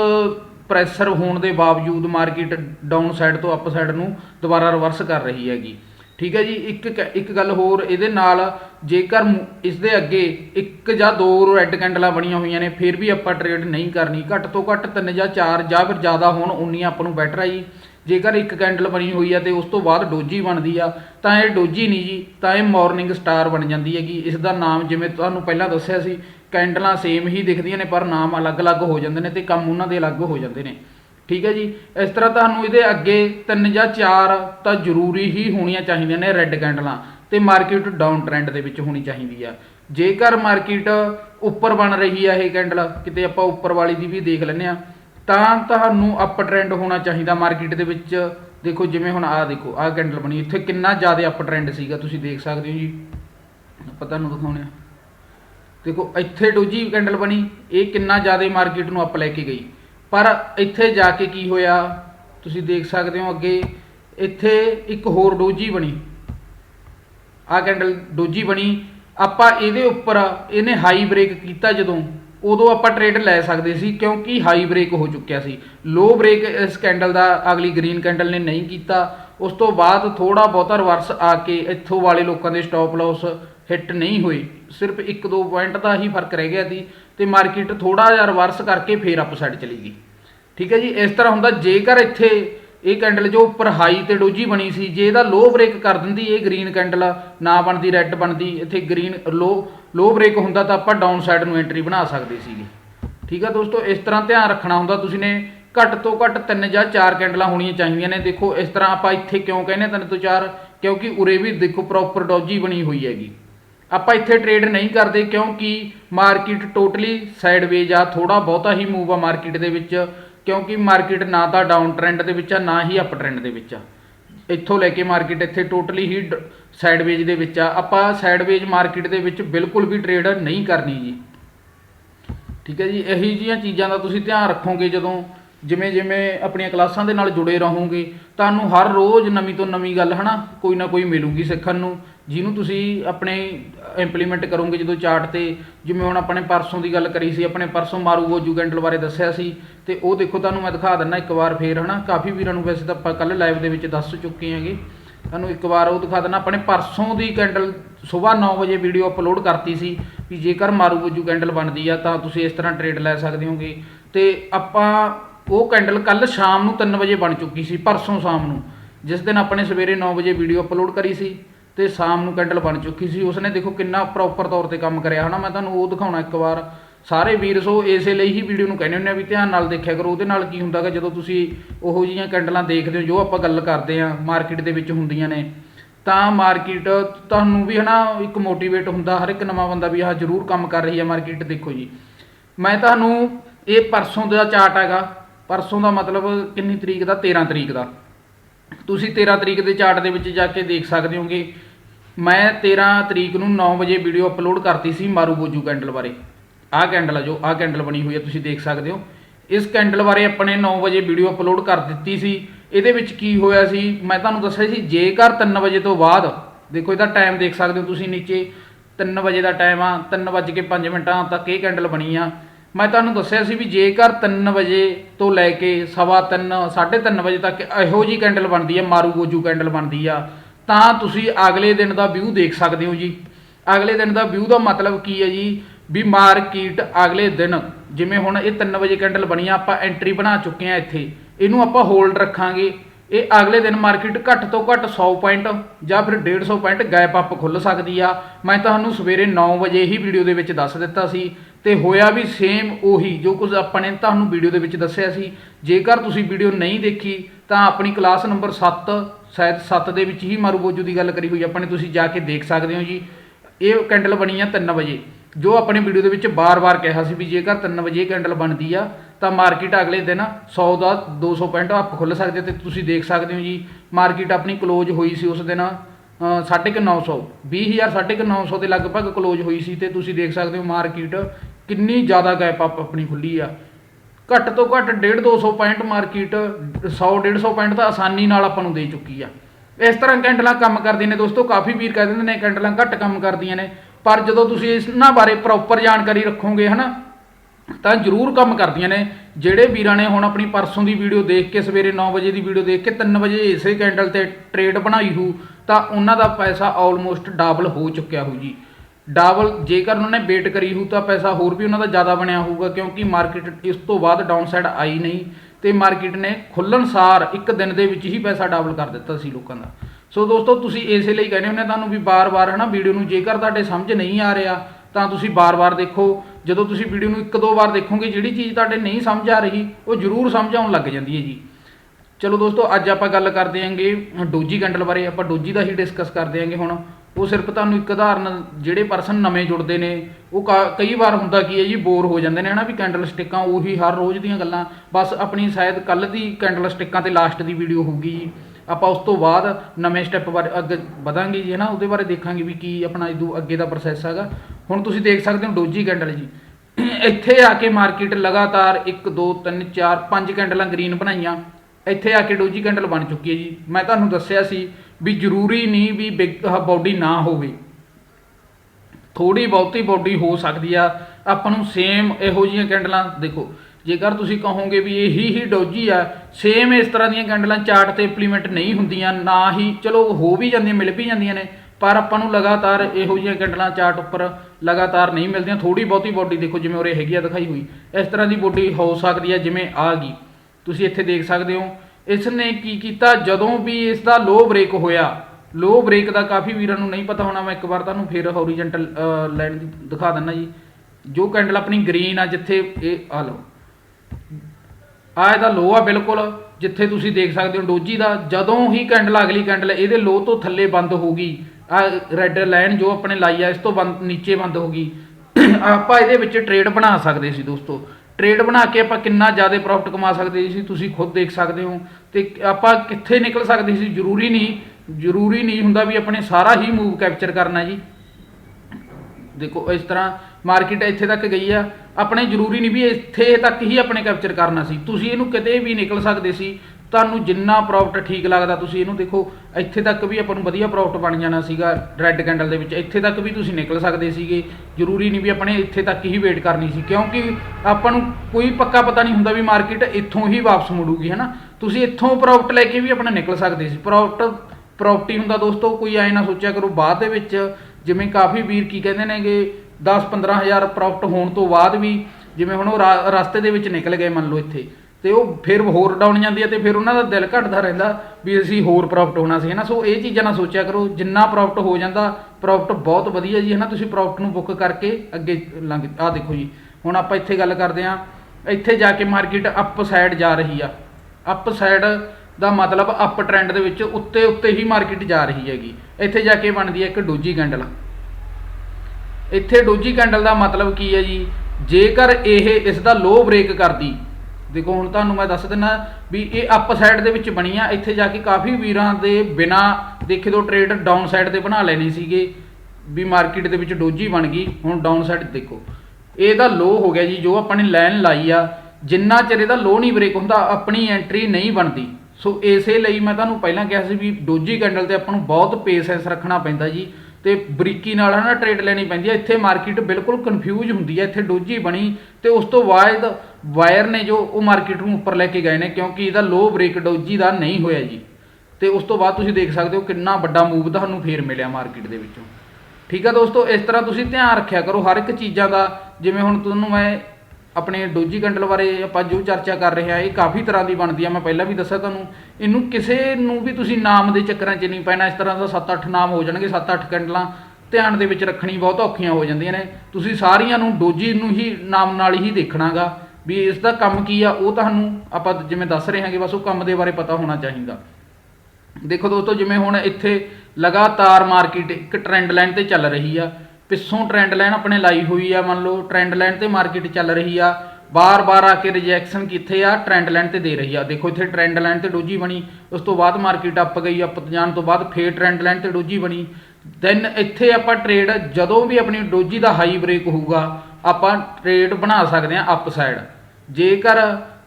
ਪ੍ਰੈਸ਼ਰ ਹੋਣ ਦੇ ਬਾਵਜੂਦ ਮਾਰਕੀਟ ਡਾਊਨ ਸਾਈਡ ਤੋਂ ਅਪ ਸਾਈਡ ਨੂੰ ਦੁਬਾਰਾ ਰਿਵਰਸ ਕਰ ਰਹੀ ਹੈਗੀ। ਠੀਕ ਹੈ ਜੀ, ਇੱਕ ਕ- ਇੱਕ ਗੱਲ ਹੋਰ, ਇਹਦੇ ਨਾਲ ਜੇਕਰ ਮੁ- ਇਸ ਦੇ ਅੱਗੇ ਇੱਕ ਜਾਂ ਦੋ ਰੈੱਡ ਕੈਂਡਲਾਂ ਬਣੀਆਂ ਹੋਈਆਂ ਨੇ, ਫਿਰ ਵੀ ਆਪਾਂ ਟ੍ਰੇਡ ਨਹੀਂ ਕਰਨੀ। ਘੱਟ ਤੋਂ ਘੱਟ ਤਿੰਨ ਜਾਂ ਚਾਰ ਜਾਂ ਫਿਰ ਜ਼ਿਆਦਾ ਹੋਣ ਉਨੀ ਆਪਾਂ ਨੂੰ ਬੈਟਰ ਆ ਜੀ। ਜੇਕਰ ਇੱਕ ਕੈਂਡਲ ਬਣੀ ਹੋਈ ਆ ਤੇ ਉਸ ਤੋਂ ਬਾਅਦ ਡੋਜੀ ਬਣਦੀ ਆ, ਤਾਂ ਇਹ ਡੋਜੀ ਨਹੀਂ ਜੀ, ਤਾਂ ਇਹ ਮਾਰਨਿੰਗ ਸਟਾਰ ਬਣ ਜਾਂਦੀ ਹੈਗੀ। ਇਸ ਦਾ ਨਾਮ ਜਿਵੇਂ ਤੁਹਾਨੂੰ ਪਹਿਲਾਂ ਦੱਸਿਆ ਸੀ, ਕੈਂਡਲਾਂ ਸੇਮ ਹੀ ਦਿਖਦੀਆਂ ਨੇ, ਪਰ ਨਾਮ ਅਲੱਗ-ਅਲੱਗ ਹੋ ਜਾਂਦੇ ਨੇ ਤੇ ਕੰਮ ਉਹਨਾਂ ਦੇ ਅਲੱਗ ਹੋ ਜਾਂਦੇ ਨੇ। ਠੀਕ ਹੈ ਜੀ? ਇਸ ਤਰ੍ਹਾਂ ਤੁਹਾਨੂੰ ਇਹਦੇ ਅੱਗੇ ਤਿੰਨ ਜਾਂ ਚਾਰ ਤਾਂ ਜ਼ਰੂਰੀ ਹੀ ਹੋਣੀਆਂ ਚਾਹੀਦੀਆਂ ਨੇ ਰੈੱਡ ਕੈਂਡਲਾਂ ਤੇ ਮਾਰਕੀਟ ਡਾਊਨ ਟ੍ਰੈਂਡ ਦੇ ਵਿੱਚ ਹੋਣੀ ਚਾਹੀਦੀ ਆ। ਜੇਕਰ ਮਾਰਕੀਟ ਉੱਪਰ ਬਣ ਰਹੀ ਆ ਇਹ ਕੈਂਡਲ ਕਿਤੇ ਆਪਾਂ ਉੱਪਰ ਵਾਲੀ ਦੀ ਵੀ ਦੇਖ ਲੈਂਦੇ ਆ, ਤਾਂ ਤੁਹਾਨੂੰ ਅਪ ਟ੍ਰੈਂਡ ਹੋਣਾ ਚਾਹੀਦਾ ਮਾਰਕੀਟ ਦੇ ਵਿੱਚ। ਦੇਖੋ ਜਿਵੇਂ ਹੁਣ ਆਹ ਦੇਖੋ, ਆਹ ਕੈਂਡਲ ਬਣੀ, ਇੱਥੇ ਕਿੰਨਾ ਜ਼ਿਆਦਾ ਅਪ ਟ੍ਰੈਂਡ ਸੀਗਾ, ਤੁਸੀਂ ਦੇਖ ਸਕਦੇ ਹੋ ਜੀ। ਆਪਾਂ ਤੁਹਾਨੂੰ ਦਿਖਾਉਣੇ ਆ। ਦੇਖੋ, ਇੱਥੇ ਡੋਜੀ ਕੈਂਡਲ ਬਣੀ, ਇਹ ਕਿੰਨਾ ਜ਼ਿਆਦਾ ਮਾਰਕੀਟ ਨੂੰ ਅਪ ਲੈ ਕੇ ਗਈ। ਪਰ ਇੱਥੇ ਜਾ ਕੇ ਕੀ ਹੋਇਆ? ਤੁਸੀਂ ਦੇਖ ਸਕਦੇ ਹੋ ਅੱਗੇ। ਇੱਥੇ ਇੱਕ ਹੋਰ ਡੋਜੀ ਬਣੀ। ਆਹ ਕੈਂਡਲ ਡੋਜੀ ਬਣੀ। ਆਪਾਂ ਇਹਦੇ ਉੱਪਰ ਇਹਨੇ ਹਾਈ ਬ੍ਰੇਕ ਕੀਤਾ ਜਦੋਂ। ਉਦੋਂ ਆਪਾਂ ਟ੍ਰੇਡ ਲੈ ਸਕਦੇ ਸੀ ਕਿਉਂਕਿ ਹਾਈ ਬ੍ਰੇਕ ਹੋ ਚੁੱਕਿਆ ਸੀ। ਲੋ ਬ੍ਰੇਕ ਇਸ ਕੈਂਡਲ ਦਾ ਅਗਲੀ ਗ੍ਰੀਨ ਕੈਂਡਲ ਨੇ ਨਹੀਂ ਕੀਤਾ। ਉਸ ਤੋਂ ਬਾਅਦ ਥੋੜਾ ਬਹੁਤਾ ਰਿਵਰਸ ਆ ਕੇ ਇੱਥੋਂ ਵਾਲੇ ਲੋਕਾਂ ਦੇ ਸਟਾਪ ਲਾਸ ਹਿੱਟ ਨਹੀਂ ਹੋਏ ਸਿਰਫ 1-2 ਪੁਆਇੰਟ ਦਾ ਹੀ ਫ਼ਰਕ ਰਹਿ ਗਿਆ ਸੀ ਤੇ ਮਾਰਕੀਟ ਥੋੜਾ ਜਿਹਾ ਰਿਵਰਸ ਕਰਕੇ ਫੇਰ ਅਪ ਸਾਈਡ ਚਲੀ ਗਈ। ਠੀਕ ਹੈ ਜੀ, ਇਸ ਤਰ੍ਹਾਂ ਹੁੰਦਾ ਜੇਕਰ ਇੱਥੇ ਇਹ ਕੈਂਡਲ ਜੋ ਉੱਪਰ ਹਾਈ ਤੇ ਡੋਜੀ ਬਣੀ ਸੀ, ਜੇ ਇਹਦਾ ਲੋ ਬ੍ਰੇਕ ਕਰ ਦਿੰਦੀ, ਇਹ ਗ੍ਰੀਨ ਕੈਂਡਲ ਨਾ ਬਣਦੀ ਰੈੱਡ ਬਣਦੀ, ਇੱਥੇ ਗ੍ਰੀਨ ਲੋ ਲੋ ਬ੍ਰੇਕ ਹੁੰਦਾ ਤਾਂ ਆਪਾਂ ਡਾਊਨ ਸਾਈਡ ਨੂੰ ਐਂਟਰੀ ਬਣਾ ਸਕਦੇ ਸੀਗੇ। ਠੀਕ ਆ ਦੋਸਤੋ, ਇਸ ਤਰ੍ਹਾਂ ਧਿਆਨ ਰੱਖਣਾ ਹੁੰਦਾ, ਤੁਸੀਂ ਨੇ ਘੱਟ ਤੋਂ ਘੱਟ ਤਿੰਨ ਜਾਂ ਚਾਰ ਕੈਂਡਲਾਂ ਹੋਣੀਆਂ ਚਾਹੀਦੀਆਂ ਨੇ। ਦੇਖੋ, ਇਸ ਤਰ੍ਹਾਂ ਆਪਾਂ ਇੱਥੇ ਕਿਉਂ ਕਹਿੰਦੇ ਤਿੰਨ ਤੋਂ ਚਾਰ? ਕਿਉਂਕਿ ਉਰੇ ਵੀ ਦੇਖੋ ਪ੍ਰੋਪਰ ਡੋਜੀ ਬਣੀ ਹੋਈ ਹੈਗੀ। ਆਪਾਂ ਇੱਥੇ ਟ੍ਰੇਡ ਨਹੀਂ ਕਰਦੇ ਕਿਉਂਕਿ ਮਾਰਕੀਟ ਟੋਟਲੀ ਸਾਈਡਵੇਜ ਆ ਥੋੜਾ ਬਹੁਤਾ ਹੀ ਮੂਵ ਆ ਮਾਰਕੀਟ ਦੇ ਵਿੱਚ, ਕਿਉਂਕਿ ਮਾਰਕੀਟ ਨਾ ਤਾਂ ਡਾਊਨ ਟ੍ਰੈਂਡ ਦੇ ਵਿੱਚ ਆ, ਨਾ ਹੀ ਅਪ ਟ੍ਰੈਂਡ ਦੇ ਵਿੱਚ ਆ। ਇੱਥੋਂ ਲੈ ਕੇ ਮਾਰਕੀਟ ਇੱਥੇ ਟੋਟਲੀ ਹੀ ਸਾਈਡਵੇਜ ਦੇ ਵਿੱਚ ਆ। ਆਪਾਂ ਸਾਈਡਵੇਜ ਮਾਰਕੀਟ ਦੇ ਵਿੱਚ ਬਿਲਕੁਲ ਵੀ ਟ੍ਰੇਡ ਨਹੀਂ ਕਰਨੀ ਜੀ। ਠੀਕ ਹੈ ਜੀ, ਇਹੀ ਜਿਹੀਆਂ ਚੀਜ਼ਾਂ ਦਾ ਤੁਸੀਂ ਧਿਆਨ ਰੱਖੋਗੇ ਜਦੋਂ ਜਿਵੇਂ ਜਿਵੇਂ ਆਪਣੀਆਂ ਕਲਾਸਾਂ ਦੇ ਨਾਲ ਜੁੜੇ ਰਹੋਗੇ, ਤੁਹਾਨੂੰ ਹਰ ਰੋਜ਼ ਨਵੀਂ ਤੋਂ ਨਵੀਂ ਗੱਲ, ਹਨਾ, ਕੋਈ ਨਾ ਕੋਈ ਮਿਲੂਗੀ ਸਿੱਖਣ ਨੂੰ। ਜਿਹਨੂੰ ਤੁਸੀਂ ਆਪਣੇ ਇੰਪਲੀਮੈਂਟ ਕਰੋਗੇ ਜਦੋਂ ਚਾਰਟ ਤੇ, ਜਿਵੇਂ ਹੁਣ ਆਪਣੇ ਪਰਸੋਂ ਦੀ ਗੱਲ ਕਰੀ ਸੀ, ਆਪਣੇ ਪਰਸੋਂ ਮਾਰੂ ਵੋਜੂ ਕੈਂਡਲ ਬਾਰੇ ਦੱਸਿਆ ਸੀ, ਤੇ ਉਹ ਦੇਖੋ ਤੁਹਾਨੂੰ ਮੈਂ ਦਿਖਾ ਦਿੰਦਾ ਇੱਕ ਵਾਰ ਫੇਰ, ਹਨਾ? ਕਾਫੀ ਵੀਰਾਂ ਨੂੰ ਵੈਸੇ ਤਾਂ ਆਪਾਂ ਕੱਲ ਲਾਈਵ ਦੇ ਵਿੱਚ ਦੱਸ ਚੁੱਕੇ ਹਾਂਗੇ। ਤੁਹਾਨੂੰ ਇੱਕ ਵਾਰ ਉਹ ਦਿਖਾ ਦਿੰਦਾ, ਆਪਣੇ ਪਰਸੋਂ ਦੀ ਕੈਂਡਲ ਸਵੇਰ 9 ਵਜੇ ਵੀਡੀਓ ਅਪਲੋਡ ਕਰਤੀ ਸੀ ਵੀ ਜੇਕਰ ਮਾਰੂ ਵੋਜੂ ਕੈਂਡਲ ਬਣਦੀ ਆ, ਤਾਂ ਤੁਸੀਂ ਇਸ ਤਰ੍ਹਾਂ ਟ੍ਰੇਡ ਲੈ ਸਕਦੇ ਹੋਗੇ। ਤੇ ਆਪਾਂ ਉਹ ਕੈਂਡਲ ਕੱਲ ਸ਼ਾਮ ਨੂੰ 3 ਵਜੇ ਬਣ ਚੁੱਕੀ ਸੀ, ਪਰਸੋਂ ਸ਼ਾਮ ਨੂੰ। ਜਿਸ ਦਿਨ ਆਪਣੇ ਸਵੇਰੇ 9 ਵਜੇ ਵੀਡੀਓ ਅਪਲੋਡ ਕਰੀ ਸੀ। ਤੇ ਸ਼ਾਮ ਨੂੰ ਕੈਂਡਲ ਬਣ ਚੁੱਕੀ ਸੀ। ਉਸਨੇ ਦੇਖੋ ਕਿੰਨਾ ਪ੍ਰੋਪਰ ਤੌਰ ਤੇ ਕੰਮ ਕਰਿਆ ਹਨਾ। ਮੈਂ ਤੁਹਾਨੂੰ ਉਹ ਦਿਖਾਉਣਾ ਇੱਕ ਵਾਰ। ਸਾਰੇ ਵੀਰ ਸੋ ਇਸੇ ਲਈ ਹੀ ਵੀਡੀਓ ਨੂੰ ਕਹਿੰਦੇ ਹੁੰਦੇ ਆ ਵੀ ਧਿਆਨ ਨਾਲ ਦੇਖਿਆ ਕਰੋ। ਉਹਦੇ ਨਾਲ ਕੀ ਹੁੰਦਾਗਾ, ਜਦੋਂ ਤੁਸੀਂ ਉਹੋ ਜਿਹੀਆਂ ਕੈਂਡਲਾਂ ਦੇਖਦੇ ਹੋ, ਜੋ ਆਪਾਂ ਗੱਲ ਕਰਦੇ ਆ ਮਾਰਕੀਟ ਦੇ ਵਿੱਚ ਹੁੰਦੀਆਂ ਨੇ, ਤਾਂ ਮਾਰਕੀਟ ਤੁਹਾਨੂੰ ਵੀ ਹਨਾ ਇੱਕ ਮੋਟੀਵੇਟ ਹੁੰਦਾ, ਹਰ ਇੱਕ ਨਵਾਂ ਬੰਦਾ ਵੀ ਆਹ ਜ਼ਰੂਰ ਕੰਮ ਕਰ ਰਹੀ ਹੈ ਮਾਰਕੀਟ ਦੇਖੋ ਜੀ। ਮੈਂ ਤੁਹਾਨੂੰ ਇਹ ਪਰਸੋਂ ਦਾ ਚਾਰਟ ਹੈਗਾ। ਪਰਸੋਂ ਦਾ ਮਤਲਬ ਕਿੰਨੀ ਤਰੀਕ ਦਾ? 13 ਤਰੀਕ ਦਾ। ਤੁਸੀਂ 13 ਤਰੀਕ ਦੇ ਚਾਰਟ ਦੇ ਵਿੱਚ ਜਾ ਕੇ ਦੇਖ ਸਕਦੇ ਹੋਗੇ। ਮੈਂ 13 ਤਰੀਕ ਨੂੰ 9 ਵਜੇ ਵੀਡੀਓ ਅਪਲੋਡ ਕਰਤੀ ਸੀ ਮਾਰੂ ਬੋਜੂ ਕੈਂਡਲ ਬਾਰੇ। ਆਹ ਕੈਂਡਲ ਆ ਜੋ, ਆਹ ਕੈਂਡਲ ਬਣੀ ਹੋਈ ਹੈ ਤੁਸੀਂ ਦੇਖ ਸਕਦੇ ਹੋ। ਇਸ ਕੈਂਡਲ ਬਾਰੇ ਆਪਣੇ 9 ਵਜੇ ਵੀਡੀਓ ਅਪਲੋਡ ਕਰ ਦਿੱਤੀ ਸੀ। ਇਹਦੇ ਵਿੱਚ ਕੀ ਹੋਇਆ ਸੀ? ਮੈਂ ਤੁਹਾਨੂੰ ਦੱਸਿਆ ਸੀ, ਜੇਕਰ 3 ਵਜੇ ਤੋਂ ਬਾਅਦ, ਦੇਖੋ ਇਹਦਾ ਟਾਈਮ ਦੇਖ ਸਕਦੇ ਹੋ ਤੁਸੀਂ ਨੀਚੇ 3 ਵਜੇ ਦਾ ਟਾਈਮ ਆ 3:05 ਮਿੰਟਾਂ ਤੱਕ ਇਹ ਕੈਂਡਲ ਬਣੀ ਆ। ਮੈਂ ਤੁਹਾਨੂੰ ਦੱਸਿਆ ਸੀ ਵੀ ਜੇਕਰ 3 ਵਜੇ ਤੋਂ ਲੈ ਕੇ ਸਵਾ 3 3:30 ਵਜੇ ਤੱਕ ਇਹੋ ਜੀ ਕੈਂਡਲ ਬਣਦੀ ਹੈ, ਮਾਰੂ ਗੋਜੂ ਕੈਂਡਲ ਬਣਦੀ ਆ, ਤਾਂ ਤੁਸੀਂ ਅਗਲੇ ਦਿਨ ਦਾ ਵਿਊ ਦੇਖ ਸਕਦੇ ਹੋ ਜੀ। ਅਗਲੇ ਦਿਨ ਦਾ ਵਿਊ ਦਾ ਮਤਲਬ ਕੀ ਹੈ ਜੀ? ਵੀ ਮਾਰਕੀਟ ਅਗਲੇ ਦਿਨ, ਜਿਵੇਂ ਹੁਣ ਇਹ 3 ਵਜੇ ਕੈਂਡਲ ਬਣੀ ਆ, ਆਪਾਂ ਐਂਟਰੀ ਬਣਾ ਚੁੱਕੇ ਆ ਇੱਥੇ। ਇਹਨੂੰ ਆਪਾਂ ਹੋਲਡ ਰੱਖਾਂਗੇ। ਇਹ ਅਗਲੇ ਦਿਨ ਮਾਰਕੀਟ ਘੱਟ ਤੋਂ ਘੱਟ 100 ਪੁਆਇੰਟ ਜਾਂ ਫਿਰ 150 ਪੁਆਇੰਟ ਗੈਪ ਅਪ ਖੁੱਲ ਸਕਦੀ ਆ। ਮੈਂ ਤੁਹਾਨੂੰ ਸਵੇਰੇ 9 ਵਜੇ ਹੀ ਵੀਡੀਓ ਦੇ ਵਿੱਚ ਦੱਸ ਦਿੱਤਾ ਸੀ ਤੇ ਹੋਇਆ ਵੀ ਸੇਮ ਉਹੀ ਜੋ ਕੁਝ ਆਪਾਂ ਨੇ ਤੁਹਾਨੂੰ ਵੀਡੀਓ ਦੇ ਵਿੱਚ ਦੱਸਿਆ ਸੀ। ਜੇਕਰ ਤੁਸੀਂ ਵੀਡੀਓ ਨਹੀਂ ਦੇਖੀ ਤਾਂ ਆਪਣੀ ਕਲਾਸ ਨੰਬਰ 7 ਸ਼ਾਇਦ 7 ਦੇ ਵਿੱਚ ਹੀ ਮਾਰੂ ਬੋਜੂ ਦੀ ਗੱਲ ਕਰੀ ਹੋਈ ਆਪਾਂ ਨੇ ਤੁਸੀਂ ਜਾ ਕੇ ਦੇਖ ਸਕਦੇ ਹੋ ਜੀ। ਇਹ ਕੈਂਡਲ ਬਣੀ ਆ 3 ਵਜੇ ਜੋ ਆਪਣੇ ਵੀਡੀਓ ਦੇ ਵਿੱਚ ਬਾਰ-ਬਾਰ ਕਿਹਾ ਸੀ ਵੀ ਜੇਕਰ 3 ਵਜੇ ਇਹ ਕੈਂਡਲ ਬਣਦੀ ਆ ਤਾਂ ਮਾਰਕੀਟ ਅਗਲੇ ਦਿਨ 100 ਦਾ 200 ਪੁਆਇੰਟ ਅਪ ਖੁੱਲ ਸਕਦੇ ਤੇ ਤੁਸੀਂ ਦੇਖ ਸਕਦੇ ਹੋ ਜੀ ਮਾਰਕੀਟ ਆਪਣੀ ਕਲੋਜ਼ ਹੋਈ ਸੀ ਉਸ ਦਿਨ ਅ, ਸਾਢੇ ਕੁ 900 20000 ਸਾਢੇ ਕੁ 900 ਦੇ ਲਗਭਗ ਕਲੋਜ਼ ਹੋਈ ਸੀ ਤੇ ਤੁਸੀਂ ਦੇਖ ਸਕਦੇ ਹੋ ਮਾਰਕੀਟ ਕਿੰਨੀ ਜ਼ਿਆਦਾ ਗੈਪ ਅਪ ਆਪਣੀ ਖੁੱਲੀ ਆ। ਘੱਟ ਤੋਂ ਘੱਟ 1.5 200 ਪੁਆਇੰਟ ਮਾਰਕੀਟ 100 150 ਪੁਆਇੰਟ ਤਾਂ ਆਸਾਨੀ ਨਾਲ ਆਪਾਂ ਨੂੰ ਦੇ ਚੁੱਕੀ ਆ। ਇਸ ਤਰ੍ਹਾਂ ਕੈਂਡਲਾਂ ਕੰਮ ਕਰਦੀਆਂ ਨੇ ਦੋਸਤੋ, ਕਾਫੀ ਵੀਰ ਕਹਿ ਦਿੰਦੇ ਨੇ ਕੈਂਡਲਾਂ ਘੱਟ ਕੰਮ ਕਰਦੀਆਂ ਨੇ। ਪਰ ਜਦੋਂ ਤੁਸੀਂ ਇਹਨਾਂ ਬਾਰੇ ਪ੍ਰੋਪਰ ਜਾਣਕਾਰੀ ਰੱਖੋਗੇ, ਹਨਾ, ਤਾਂ ਜ਼ਰੂਰ ਕੰਮ ਕਰਦੀਆਂ ਨੇ। ਜਿਹੜੇ ਵੀਰਾਂ ਨੇ ਹੁਣ ਆਪਣੀ ਪਰਸੋਂ ਦੀ ਵੀਡੀਓ ਦੇਖ ਕੇ, ਸਵੇਰੇ 9 ਵਜੇ ਦੀ ਵੀਡੀਓ ਦੇਖ ਕੇ 3 ਵਜੇ ਇਸੇ ਕੈਂਡਲ ਤੇ ਟ੍ਰੇਡ ਬਣਾਈ ਹੋ ਤਾਂ ਉਹਨਾਂ ਦਾ ਪੈਸਾ ਆਲਮੋਸਟ ਡਬਲ ਹੋ ਚੁੱਕਿਆ ਹੋ ਜੀ। ਡਬਲ, ਜੇਕਰ ਉਹਨਾਂ ਨੇ ਵੇਟ ਕਰੀ ਹੋਊ ਤਾਂ ਪੈਸਾ ਹੋਰ ਵੀ ਉਹਨਾਂ ਦਾ ਜ਼ਿਆਦਾ ਬਣਿਆ ਹੋਊਗਾ, ਕਿਉਂਕਿ ਮਾਰਕੀਟ ਇਸ ਤੋਂ ਬਾਅਦ ਡਾਊਨ ਸਾਈਡ ਆਈ ਨਹੀਂ ਤੇ ਮਾਰਕੀਟ ਨੇ ਖੁੱਲਣ ਸਾਰ ਇੱਕ ਦਿਨ ਦੇ ਵਿੱਚ ਹੀ ਪੈਸਾ ਡਬਲ ਕਰ ਦਿੱਤਾ ਸੀ ਲੋਕਾਂ ਦਾ। ਸੋ ਦੋਸਤੋ, ਤੁਸੀਂ ਇਸੇ ਲਈ ਕਹਿੰਦੇ ਹੁੰਦੇ ਤੁਹਾਨੂੰ ਵੀ ਬਾਰ-ਬਾਰ ਹਨਾ ਵੀਡੀਓ ਨੂੰ ਜੇਕਰ ਤੁਹਾਡੇ ਸਮਝ ਨਹੀਂ ਆ ਰਿਹਾ, ਤਾਂ ਤੁਸੀਂ ਬਾਰ-ਬਾਰ ਦੇਖੋ। ਜਦੋਂ ਤੁਸੀਂ ਵੀਡੀਓ ਨੂੰ ਇੱਕ ਦੋ ਵਾਰ ਦੇਖੋਗੇ, ਜਿਹੜੀ ਚੀਜ਼ ਤੁਹਾਡੇ ਨਹੀਂ ਸਮਝ ਆ ਰਹੀ, ਉਹ ਜ਼ਰੂਰ ਸਮਝ ਆਉਣ ਲੱਗ ਜਾਂਦੀ ਹੈ ਜੀ। ਚਲੋ ਦੋਸਤੋ, ਅੱਜ ਆਪਾਂ ਗੱਲ ਕਰਦੇ ਆਂਗੇ ਡੋਜੀ ਕੈਂਡਲ ਬਾਰੇ, ਆਪਾਂ ਡੋਜੀ ਦਾ ਹੀ ਡਿਸਕਸ ਕਰਦੇ ਆਂਗੇ ਹੁਣ। ਉਹ ਸਿਰਫ ਤੁਹਾਨੂੰ ਇੱਕ ਉਦਾਹਰਨ ਜਿਹੜੇ ਪਰਸਨ ਨਵੇਂ ਜੁੜਦੇ ਨੇ, ਉਹ ਕਾ- ਕਈ ਵਾਰ ਹੁੰਦਾ ਕੀ ਹੈ ਜੀ ਬੋਰ ਹੋ ਜਾਂਦੇ ਨੇ, ਹਨਾ, ਵੀ ਕੈਂਡਲ ਸਟਿੱਕਾਂ ਉਹੀ ਹਰ ਰੋਜ਼ ਦੀਆਂ ਗੱਲਾਂ। ਬਸ ਆਪਣੀ ਸ਼ਾਇਦ ਕੱਲ ਦੀ ਕੈਂਡਲ ਸਟਿੱਕਾਂ ਤੇ ਲਾਸਟ ਦੀ ਵੀਡੀਓ ਹੋਊਗੀ ਜੀ। ਆਪਾਂ ਉਸ ਤੋਂ ਬਾਅਦ ਨਵੇਂ ਸਟੈਪ ਬਾਰੇ ਅੱਗੇ ਵਧਾਂਗੇ ਜੀ, ਹਨਾ, ਉਹਦੇ ਬਾਰੇ ਦੇਖਾਂਗੇ ਵੀ ਕੀ ਆਪਣਾ ਇਦੋਂ ਅੱਗੇ ਦਾ ਪ੍ਰੋਸੈਸ ਹੈਗਾ। ਹੁਣ ਤੁਸੀਂ ਦੇਖ ਸਕਦੇ ਹੋ ਡੋਜੀ ਕੈਂਡਲ ਜੀ। ਇੱਥੇ ਆ ਕੇ ਮਾਰਕੀਟ ਲਗਾਤਾਰ 1 2 3 4 5 ਕੈਂਡਲਾਂ ਗ੍ਰੀਨ ਬਣਾਈਆਂ। ਇੱਥੇ ਆ ਕੇ ਡੋਜੀ ਕੈਂਡਲ ਬਣ ਚੁੱਕੀ ਹੈ ਜੀ। ਮੈਂ ਤੁਹਾਨੂੰ ਦੱਸਿਆ ਸੀ ਵੀ ਜ਼ਰੂਰੀ ਨਹੀਂ ਵੀ ਬਿਗ ਬਾਡੀ ਨਾ ਹੋਵੇ। ਥੋੜੀ ਬਹੁਤੀ ਬਾਡੀ ਹੋ ਸਕਦੀ ਆ। ਆਪਾਂ ਨੂੰ ਸੇਮ ਇਹੋ ਜਿਹੀਆਂ ਕੈਂਡਲਾਂ ਦੇਖੋ, ਜੇਕਰ ਤੁਸੀਂ ਕਹੋਗੇ ਵੀ ਇਹੀ ਹੀ ਡੋਜੀ ਆ ਸੇਮ ਇਸ ਤਰ੍ਹਾਂ ਦੀਆਂ ਕੈਂਡਲਾਂ ਚਾਰਟ ਤੇ ਇੰਪਲੀਮੈਂਟ ਨਹੀਂ ਹੁੰਦੀਆਂ, ਨਾ ਹੀ ਚਲੋ ਹੋ ਵੀ ਜਾਂਦੀਆਂ, ਮਿਲ ਵੀ ਜਾਂਦੀਆਂ ਨੇ, ਪਰ ਆਪਾਂ ਨੂੰ ਲਗਾਤਾਰ ਇਹੋ ਜਿਹੀਆਂ ਕੈਂਡਲਾਂ ਚਾਰਟ ਉੱਪਰ ਲਗਾਤਾਰ ਨਹੀਂ ਮਿਲਦੀਆਂ। ਥੋੜੀ ਬਹੁਤੀ ਬਾਡੀ ਦੇਖੋ, ਜਿਵੇਂ ਉਰੇ ਹੈਗੀ ਆ, ਦਿਖਾਈ ਹੋਈ। ਇਸ ਤਰ੍ਹਾਂ ਦੀ ਬਾਡੀ ਹੋ ਸਕਦੀ ਆ, ਜਿਵੇਂ ਆ ਗਈ। ਤੁਸੀਂ ਇੱਥੇ ਦੇਖ ਸਕਦੇ ਹੋ ਇਸ ਨੇ ਕੀ ਕੀਤਾ? ਜਦੋਂ ਵੀ ਇਸ ਦਾ ਲੋ ਬ੍ਰੇਕ ਹੋਇਆ ਲੋ ਬ੍ਰੇਕ ਦਾ ਕਾਫੀ ਵੀਰਾਂ ਨੂੰ ਨਹੀਂ ਪਤਾ ਹੋਣਾ, ਮੈਂ ਇੱਕ ਵਾਰ ਤੁਹਾਨੂੰ ਫਿਰ ਹੌਰੀਜ਼ੌਂਟਲ ਲਾਈਨ ਦਿਖਾ ਦਿੰਦਾ ਜੀ। ਜੋ ਕੈਂਡਲ ਆਪਣੀ ਗ੍ਰੀਨ ਆ, ਜਿੱਥੇ ਇਹ, ਆ ਲਓ। ਆ ਇਹਦਾ ਲੋ ਆ ਬਿਲਕੁਲ, ਜਿੱਥੇ ਤੁਸੀਂ ਦੇਖ ਸਕਦੇ ਹੋ ਡੋਜੀ ਦਾ। ਜਦੋਂ ਹੀ ਕੈਂਡਲ ਅਗਲੀ ਕੈਂਡਲ ਇਹਦੇ ਲੋ ਤੋਂ ਥੱਲੇ ਬੰਦ ਹੋ ਗਈ, ਆ ਰੈੱਡ ਲਾਈਨ ਜੋ ਆਪਣੇ ਲਾਈ ਆ, ਇਸ ਤੋਂ ਬੰਦ, ਨੀਚੇ ਬੰਦ ਹੋ ਗਈ। ਆਪਾਂ ਇਹਦੇ ਵਿੱਚ ਟ੍ਰੇਡ ਬਣਾ ਸਕਦੇ ਸੀ ਦੋਸਤੋ। ਟ੍ਰੇਡ ਬਣਾ ਕੇ ਆਪਾਂ ਕਿੰਨਾ ਜ਼ਿਆਦਾ ਪ੍ਰੋਫਿਟ ਕਮਾ ਸਕਦੇ ਸੀ, ਤੁਸੀਂ ਖੁਦ ਦੇਖ ਸਕਦੇ ਹੋ। ਤੇ ਆਪਾਂ ਕਿੱਥੇ ਨਿਕਲ ਸਕਦੇ ਸੀ, ਜ਼ਰੂਰੀ ਨਹੀਂ ਜ਼ਰੂਰੀ ਨਹੀਂ ਹੁੰਦਾ ਵੀ ਆਪਣੇ ਸਾਰਾ ਹੀ ਮੂਵ ਕੈਪਚਰ ਕਰਨਾ ਜੀ। ਦੇਖੋ, ਇਸ ਤਰ੍ਹਾਂ ਮਾਰਕੀਟ ਇੱਥੇ ਤੱਕ ਗਈ ਆ। ਆਪਣੇ ਜ਼ਰੂਰੀ ਨਹੀਂ ਵੀ ਇੱਥੇ ਤੱਕ ਹੀ ਆਪਣੇ ਕੈਪਚਰ ਕਰਨਾ ਸੀ। ਤੁਸੀਂ ਇਹਨੂੰ ਕਿਤੇ ਵੀ ਨਿਕਲ ਸਕਦੇ ਸੀ ਤੁਹਾਨੂੰ ਜਿੰਨਾ ਪ੍ਰੋਫਿਟ ਠੀਕ ਲੱਗਦਾ ਤੁਸੀਂ ਇਹਨੂੰ ਦੇਖੋ, ਇੱਥੇ ਤੱਕ ਵੀ ਆਪਾਂ ਨੂੰ ਵਧੀਆ ਪ੍ਰੋਫਿਟ ਬਣ ਜਾਣਾ ਸੀਗਾ ਰੈੱਡ ਕੈਂਡਲ ਦੇ ਵਿੱਚ। ਇੱਥੇ ਤੱਕ ਵੀ ਤੁਸੀਂ ਨਿਕਲ ਸਕਦੇ ਸੀਗੇ। ਜ਼ਰੂਰੀ ਨਹੀਂ ਵੀ ਆਪਣੇ ਇੱਥੇ ਤੱਕ ਹੀ ਵੇਟ ਕਰਨੀ ਸੀ, ਕਿਉਂਕਿ ਆਪਾਂ ਨੂੰ ਕੋਈ ਪੱਕਾ ਪਤਾ ਨਹੀਂ ਹੁੰਦਾ ਵੀ ਮਾਰਕੀਟ ਇੱਥੋਂ ਹੀ ਵਾਪਸ ਮੁੜੂਗੀ, ਹਨਾ? ਤੁਸੀਂ ਇੱਥੋਂ ਪ੍ਰੋਫਿਟ ਲੈ ਕੇ ਵੀ ਆਪਣਾ ਨਿਕਲ ਸਕਦੇ ਸੀ। ਪ੍ਰੋਫਿਟ ਪ੍ਰੋਪਰਟੀ ਹੁੰਦਾ ਦੋਸਤੋ ਕੋਈ ਐ ਨਾ ਸੋਚਿਆ ਕਰੋ ਬਾਅਦ ਦੇ ਵਿੱਚ, ਜਿਵੇਂ ਕਾਫੀ ਵੀਰ ਕੀ ਕਹਿੰਦੇ ਨੇਗੇ 10 15000 ਪ੍ਰੋਫਿਟ ਹੋਣ ਤੋਂ ਬਾਅਦ ਵੀ ਜਿਵੇਂ ਹੁਣ ਉਹ ਰਾ- ਰਸਤੇ ਦੇ ਵਿੱਚ ਨਿਕਲ ਗਏ ਮੰਨ ਲਓ ਇੱਥੇ। ਤੇ ਉਹ ਫਿਰ ਹੋਰ ਡਾਊਨ ਜਾਂਦੀ ਹੈ ਤੇ ਫਿਰ ਉਹਨਾਂ ਦਾ ਦਿਲ ਘਟਦਾ ਰਹਿੰਦਾ ਵੀ ਅਸੀਂ ਹੋਰ ਪ੍ਰੋਫਿਟ ਹੋਣਾ ਸੀ ਹਨਾ ਸੋ ਇਹ ਚੀਜ਼ਾਂ ਨਾ ਸੋਚਿਆ ਕਰੋ, ਜਿੰਨਾ ਪ੍ਰੋਫਿਟ ਹੋ ਜਾਂਦਾ ਪ੍ਰੋਫਿਟ ਬਹੁਤ ਵਧੀਆ ਜੀ ਹਨਾ ਤੁਸੀਂ ਪ੍ਰੋਫਿਟ ਨੂੰ ਬੁੱਕ ਕਰਕੇ ਅੱਗੇ ਲੰਘ ਆ ਦੇਖੋ ਜੀ, ਹੁਣ ਆਪਾਂ ਇੱਥੇ ਗੱਲ ਕਰਦੇ ਆ ਇੱਥੇ ਜਾ ਕੇ ਮਾਰਕੀਟ ਅਪ ਸਾਈਡ ਜਾ ਰਹੀ ਆ। ਅਪ ਸਾਈਡ ਦਾ ਮਤਲਬ ਅਪ ਟ੍ਰੈਂਡ ਦੇ ਵਿੱਚ ਉੱਤੇ ਉੱਤੇ ਹੀ ਮਾਰਕੀਟ ਜਾ ਰਹੀ ਹੈਗੀ। ਇੱਥੇ ਜਾ ਕੇ ਬਣਦੀ ਹੈ ਇੱਕ ਡੋਜੀ ਕੈਂਡਲ ਇੱਥੇ ਡੋਜੀ ਕੈਂਡਲ ਦਾ ਮਤਲਬ ਕੀ ਹੈ ਜੀ? ਜੇਕਰ ਇਹ ਇਸ ਦਾ ਲੋ ਬ੍ਰੇਕ ਕਰਦੀ ਦੇਖੋ, ਹੁਣ ਤੁਹਾਨੂੰ ਮੈਂ ਦੱਸ ਦਿੰਦਾ ਵੀ ਇਹ ਅਪ ਸਾਈਡ ਦੇ ਵਿੱਚ ਬਣੀ ਆ। ਇੱਥੇ ਜਾ ਕੇ ਕਾਫੀ ਵੀਰਾਂ ਦੇ ਬਿਨਾ ਦੇਖੇ ਤੋਂ ਟ੍ਰੇਡ ਡਾਊਨ ਸਾਈਡ ਤੇ ਬਣਾ ਲੈਣੀ ਸੀਗੇ ਵੀ ਮਾਰਕੀਟ ਦੇ ਵਿੱਚ ਡੋਜੀ ਬਣ ਗਈ। ਹੁਣ ਡਾਊਨ ਸਾਈਡ ਦੇਖੋ। ਇਹਦਾ ਲੋ ਹੋ ਗਿਆ ਜੀ, ਜੋ ਆਪਾਂ ਨੇ ਲਾਈਨ ਲਾਈ ਆ। ਜਿੰਨਾ ਚਿਰ ਇਹਦਾ ਲੋ ਨਹੀਂ ਬ੍ਰੇਕ ਹੁੰਦਾ, ਆਪਣੀ ਐਂਟਰੀ ਨਹੀਂ ਬਣਦੀ। ਸੋ ਇਸੇ ਲਈ ਮੈਂ ਤੁਹਾਨੂੰ ਪਹਿਲਾਂ ਕਿਹਾ ਸੀ ਵੀ ਡੋਜੀ ਕੈਂਡਲ ਤੇ ਆਪਾਂ ਨੂੰ ਬਹੁਤ ਪੇਸ਼ੈਂਸ ਰੱਖਣਾ ਪੈਂਦਾ ਜੀ। ਤੇ ਬਰੀਕੀ ਨਾਲ ਹਨਾ ਟ੍ਰੇਡ ਲੈਣੀ ਪੈਂਦੀ ਹੈ ਇੱਥੇ ਮਾਰਕੀਟ ਬਿਲਕੁਲ ਕਨਫਿਊਜ਼ ਹੁੰਦੀ ਹੈ ਇੱਥੇ ਡੋਜੀ ਬਣੀ ਤੇ ਉਸ ਤੋਂ ਬਾਅਦ ਵਾਇਰ ਨੇ ਜੋ ਉਹ ਮਾਰਕੀਟ ਨੂੰ ਉੱਪਰ ਲੈ ਕੇ ਗਏ ਨੇ, ਕਿਉਂਕਿ ਇਹਦਾ ਲੋ ਬ੍ਰੇਕ ਡੋਜੀ ਦਾ ਨਹੀਂ ਹੋਇਆ ਜੀ। ਤੇ ਉਸ ਤੋਂ ਬਾਅਦ ਤੁਸੀਂ ਦੇਖ ਸਕਦੇ ਹੋ ਕਿੰਨਾ ਵੱਡਾ ਮੂਵ ਤੁਹਾਨੂੰ ਫੇਰ ਮਿਲਿਆ ਮਾਰਕੀਟ ਦੇ ਵਿੱਚੋਂ। ਠੀਕ ਆ ਦੋਸਤੋ, ਇਸ ਤਰ੍ਹਾਂ ਤੁਸੀਂ ਧਿਆਨ ਰੱਖਿਆ ਕਰੋ। ਹਰ ਇੱਕ ਚੀਜ਼ਾਂ ਦਾ, ਜਿਵੇਂ ਹੁਣ ਤੁਹਾਨੂੰ ਮੈਂ ਆਪਣੇ ਡੋਜੀ ਕੰਡਲ ਬਾਰੇ ਆਪਾਂ ਜੋ ਚਰਚਾ ਕਰ ਰਹੇ ਹਾਂ, ਇਹ ਕਾਫੀ ਤਰ੍ਹਾਂ ਦੀ ਬਣਦੀ ਆ, ਮੈਂ ਪਹਿਲਾਂ ਵੀ ਦੱਸਿਆ ਤੁਹਾਨੂੰ। ਇਹਨੂੰ ਕਿਸੇ ਨੂੰ ਵੀ ਤੁਸੀਂ ਨਾਮ ਦੇ ਚੱਕਰਾਂ 'ਚ ਨਹੀਂ ਪੈਣਾ, ਇਸ ਤਰ੍ਹਾਂ ਦਾ 7-8 ਨਾਮ ਹੋ ਜਾਣਗੇ 7-8 ਕੰਡਲਾਂ ਧਿਆਨ ਦੇ ਵਿੱਚ ਰੱਖਣੀ ਬਹੁਤ ਔਖੀਆਂ ਹੋ ਜਾਂਦੀਆਂ ਨੇ। ਤੁਸੀਂ ਸਾਰੀਆਂ ਨੂੰ ਡੋਜੀ ਨੂੰ ਹੀ ਨਾਮ ਨਾਲ ਹੀ ਦੇਖਣਾਗਾ ਵੀ ਇਸ ਦਾ ਕੰਮ ਕੀ ਆ, ਉਹ ਤੁਹਾਨੂੰ ਆਪਾਂ ਜਿਵੇਂ ਦੱਸ ਰਹੇ ਹਾਂਗੇ, ਬਸ ਉਹ ਕੰਮ ਦੇ ਬਾਰੇ ਪਤਾ ਹੋਣਾ ਚਾਹੀਦਾ। ਦੇਖੋ ਦੋਸਤੋ, ਜਿਵੇਂ ਹੁਣ ਇੱਥੇ ਲਗਾਤਾਰ ਮਾਰਕੀਟ ਇੱਕ ਟ੍ਰੈਂਡ ਲਾਈਨ ਤੇ ਚੱਲ ਰਹੀ ਆ। ਪਿੱਛੋਂ ਟ੍ਰੈਂਡ ਲਾਈਨ ਆਪਣੇ ਲਾਈ ਹੋਈ ਆ, ਮੰਨ ਲਓ ਟ੍ਰੈਂਡ ਲਾਈਨ ਤੇ ਮਾਰਕੀਟ ਚੱਲ ਰਹੀ ਆ, ਬਾਰ-ਬਾਰ ਆ ਕੇ ਰਿਜੈਕਸ਼ਨ ਕਿੱਥੇ ਆ ਟ੍ਰੈਂਡ ਲਾਈਨ ਤੇ ਦੇ ਰਹੀ ਆ। ਦੇਖੋ ਇੱਥੇ ਟ੍ਰੈਂਡ ਲਾਈਨ ਤੇ ਡੋਜੀ ਬਣੀ, ਉਸ ਤੋਂ ਬਾਅਦ ਮਾਰਕੀਟ ਅੱਪ ਗਈ ਅੱਪ ਜਾਣ ਤੋਂ ਬਾਅਦ ਫੇਰ ਟ੍ਰੈਂਡ ਲਾਈਨ ਤੇ ਡੋਜੀ ਬਣੀ। ਦੈਨ ਇੱਥੇ ਆਪਾਂ ਟ੍ਰੇਡ ਜਦੋਂ ਵੀ ਆਪਣੀ ਡੋਜੀ ਦਾ ਹਾਈ ਬ੍ਰੇਕ ਹੋਊਗਾ, ਆਪਾਂ ਟ੍ਰੇਡ ਬਣਾ ਸਕਦੇ ਆ ਅਪ ਸਾਈਡ ਜੇਕਰ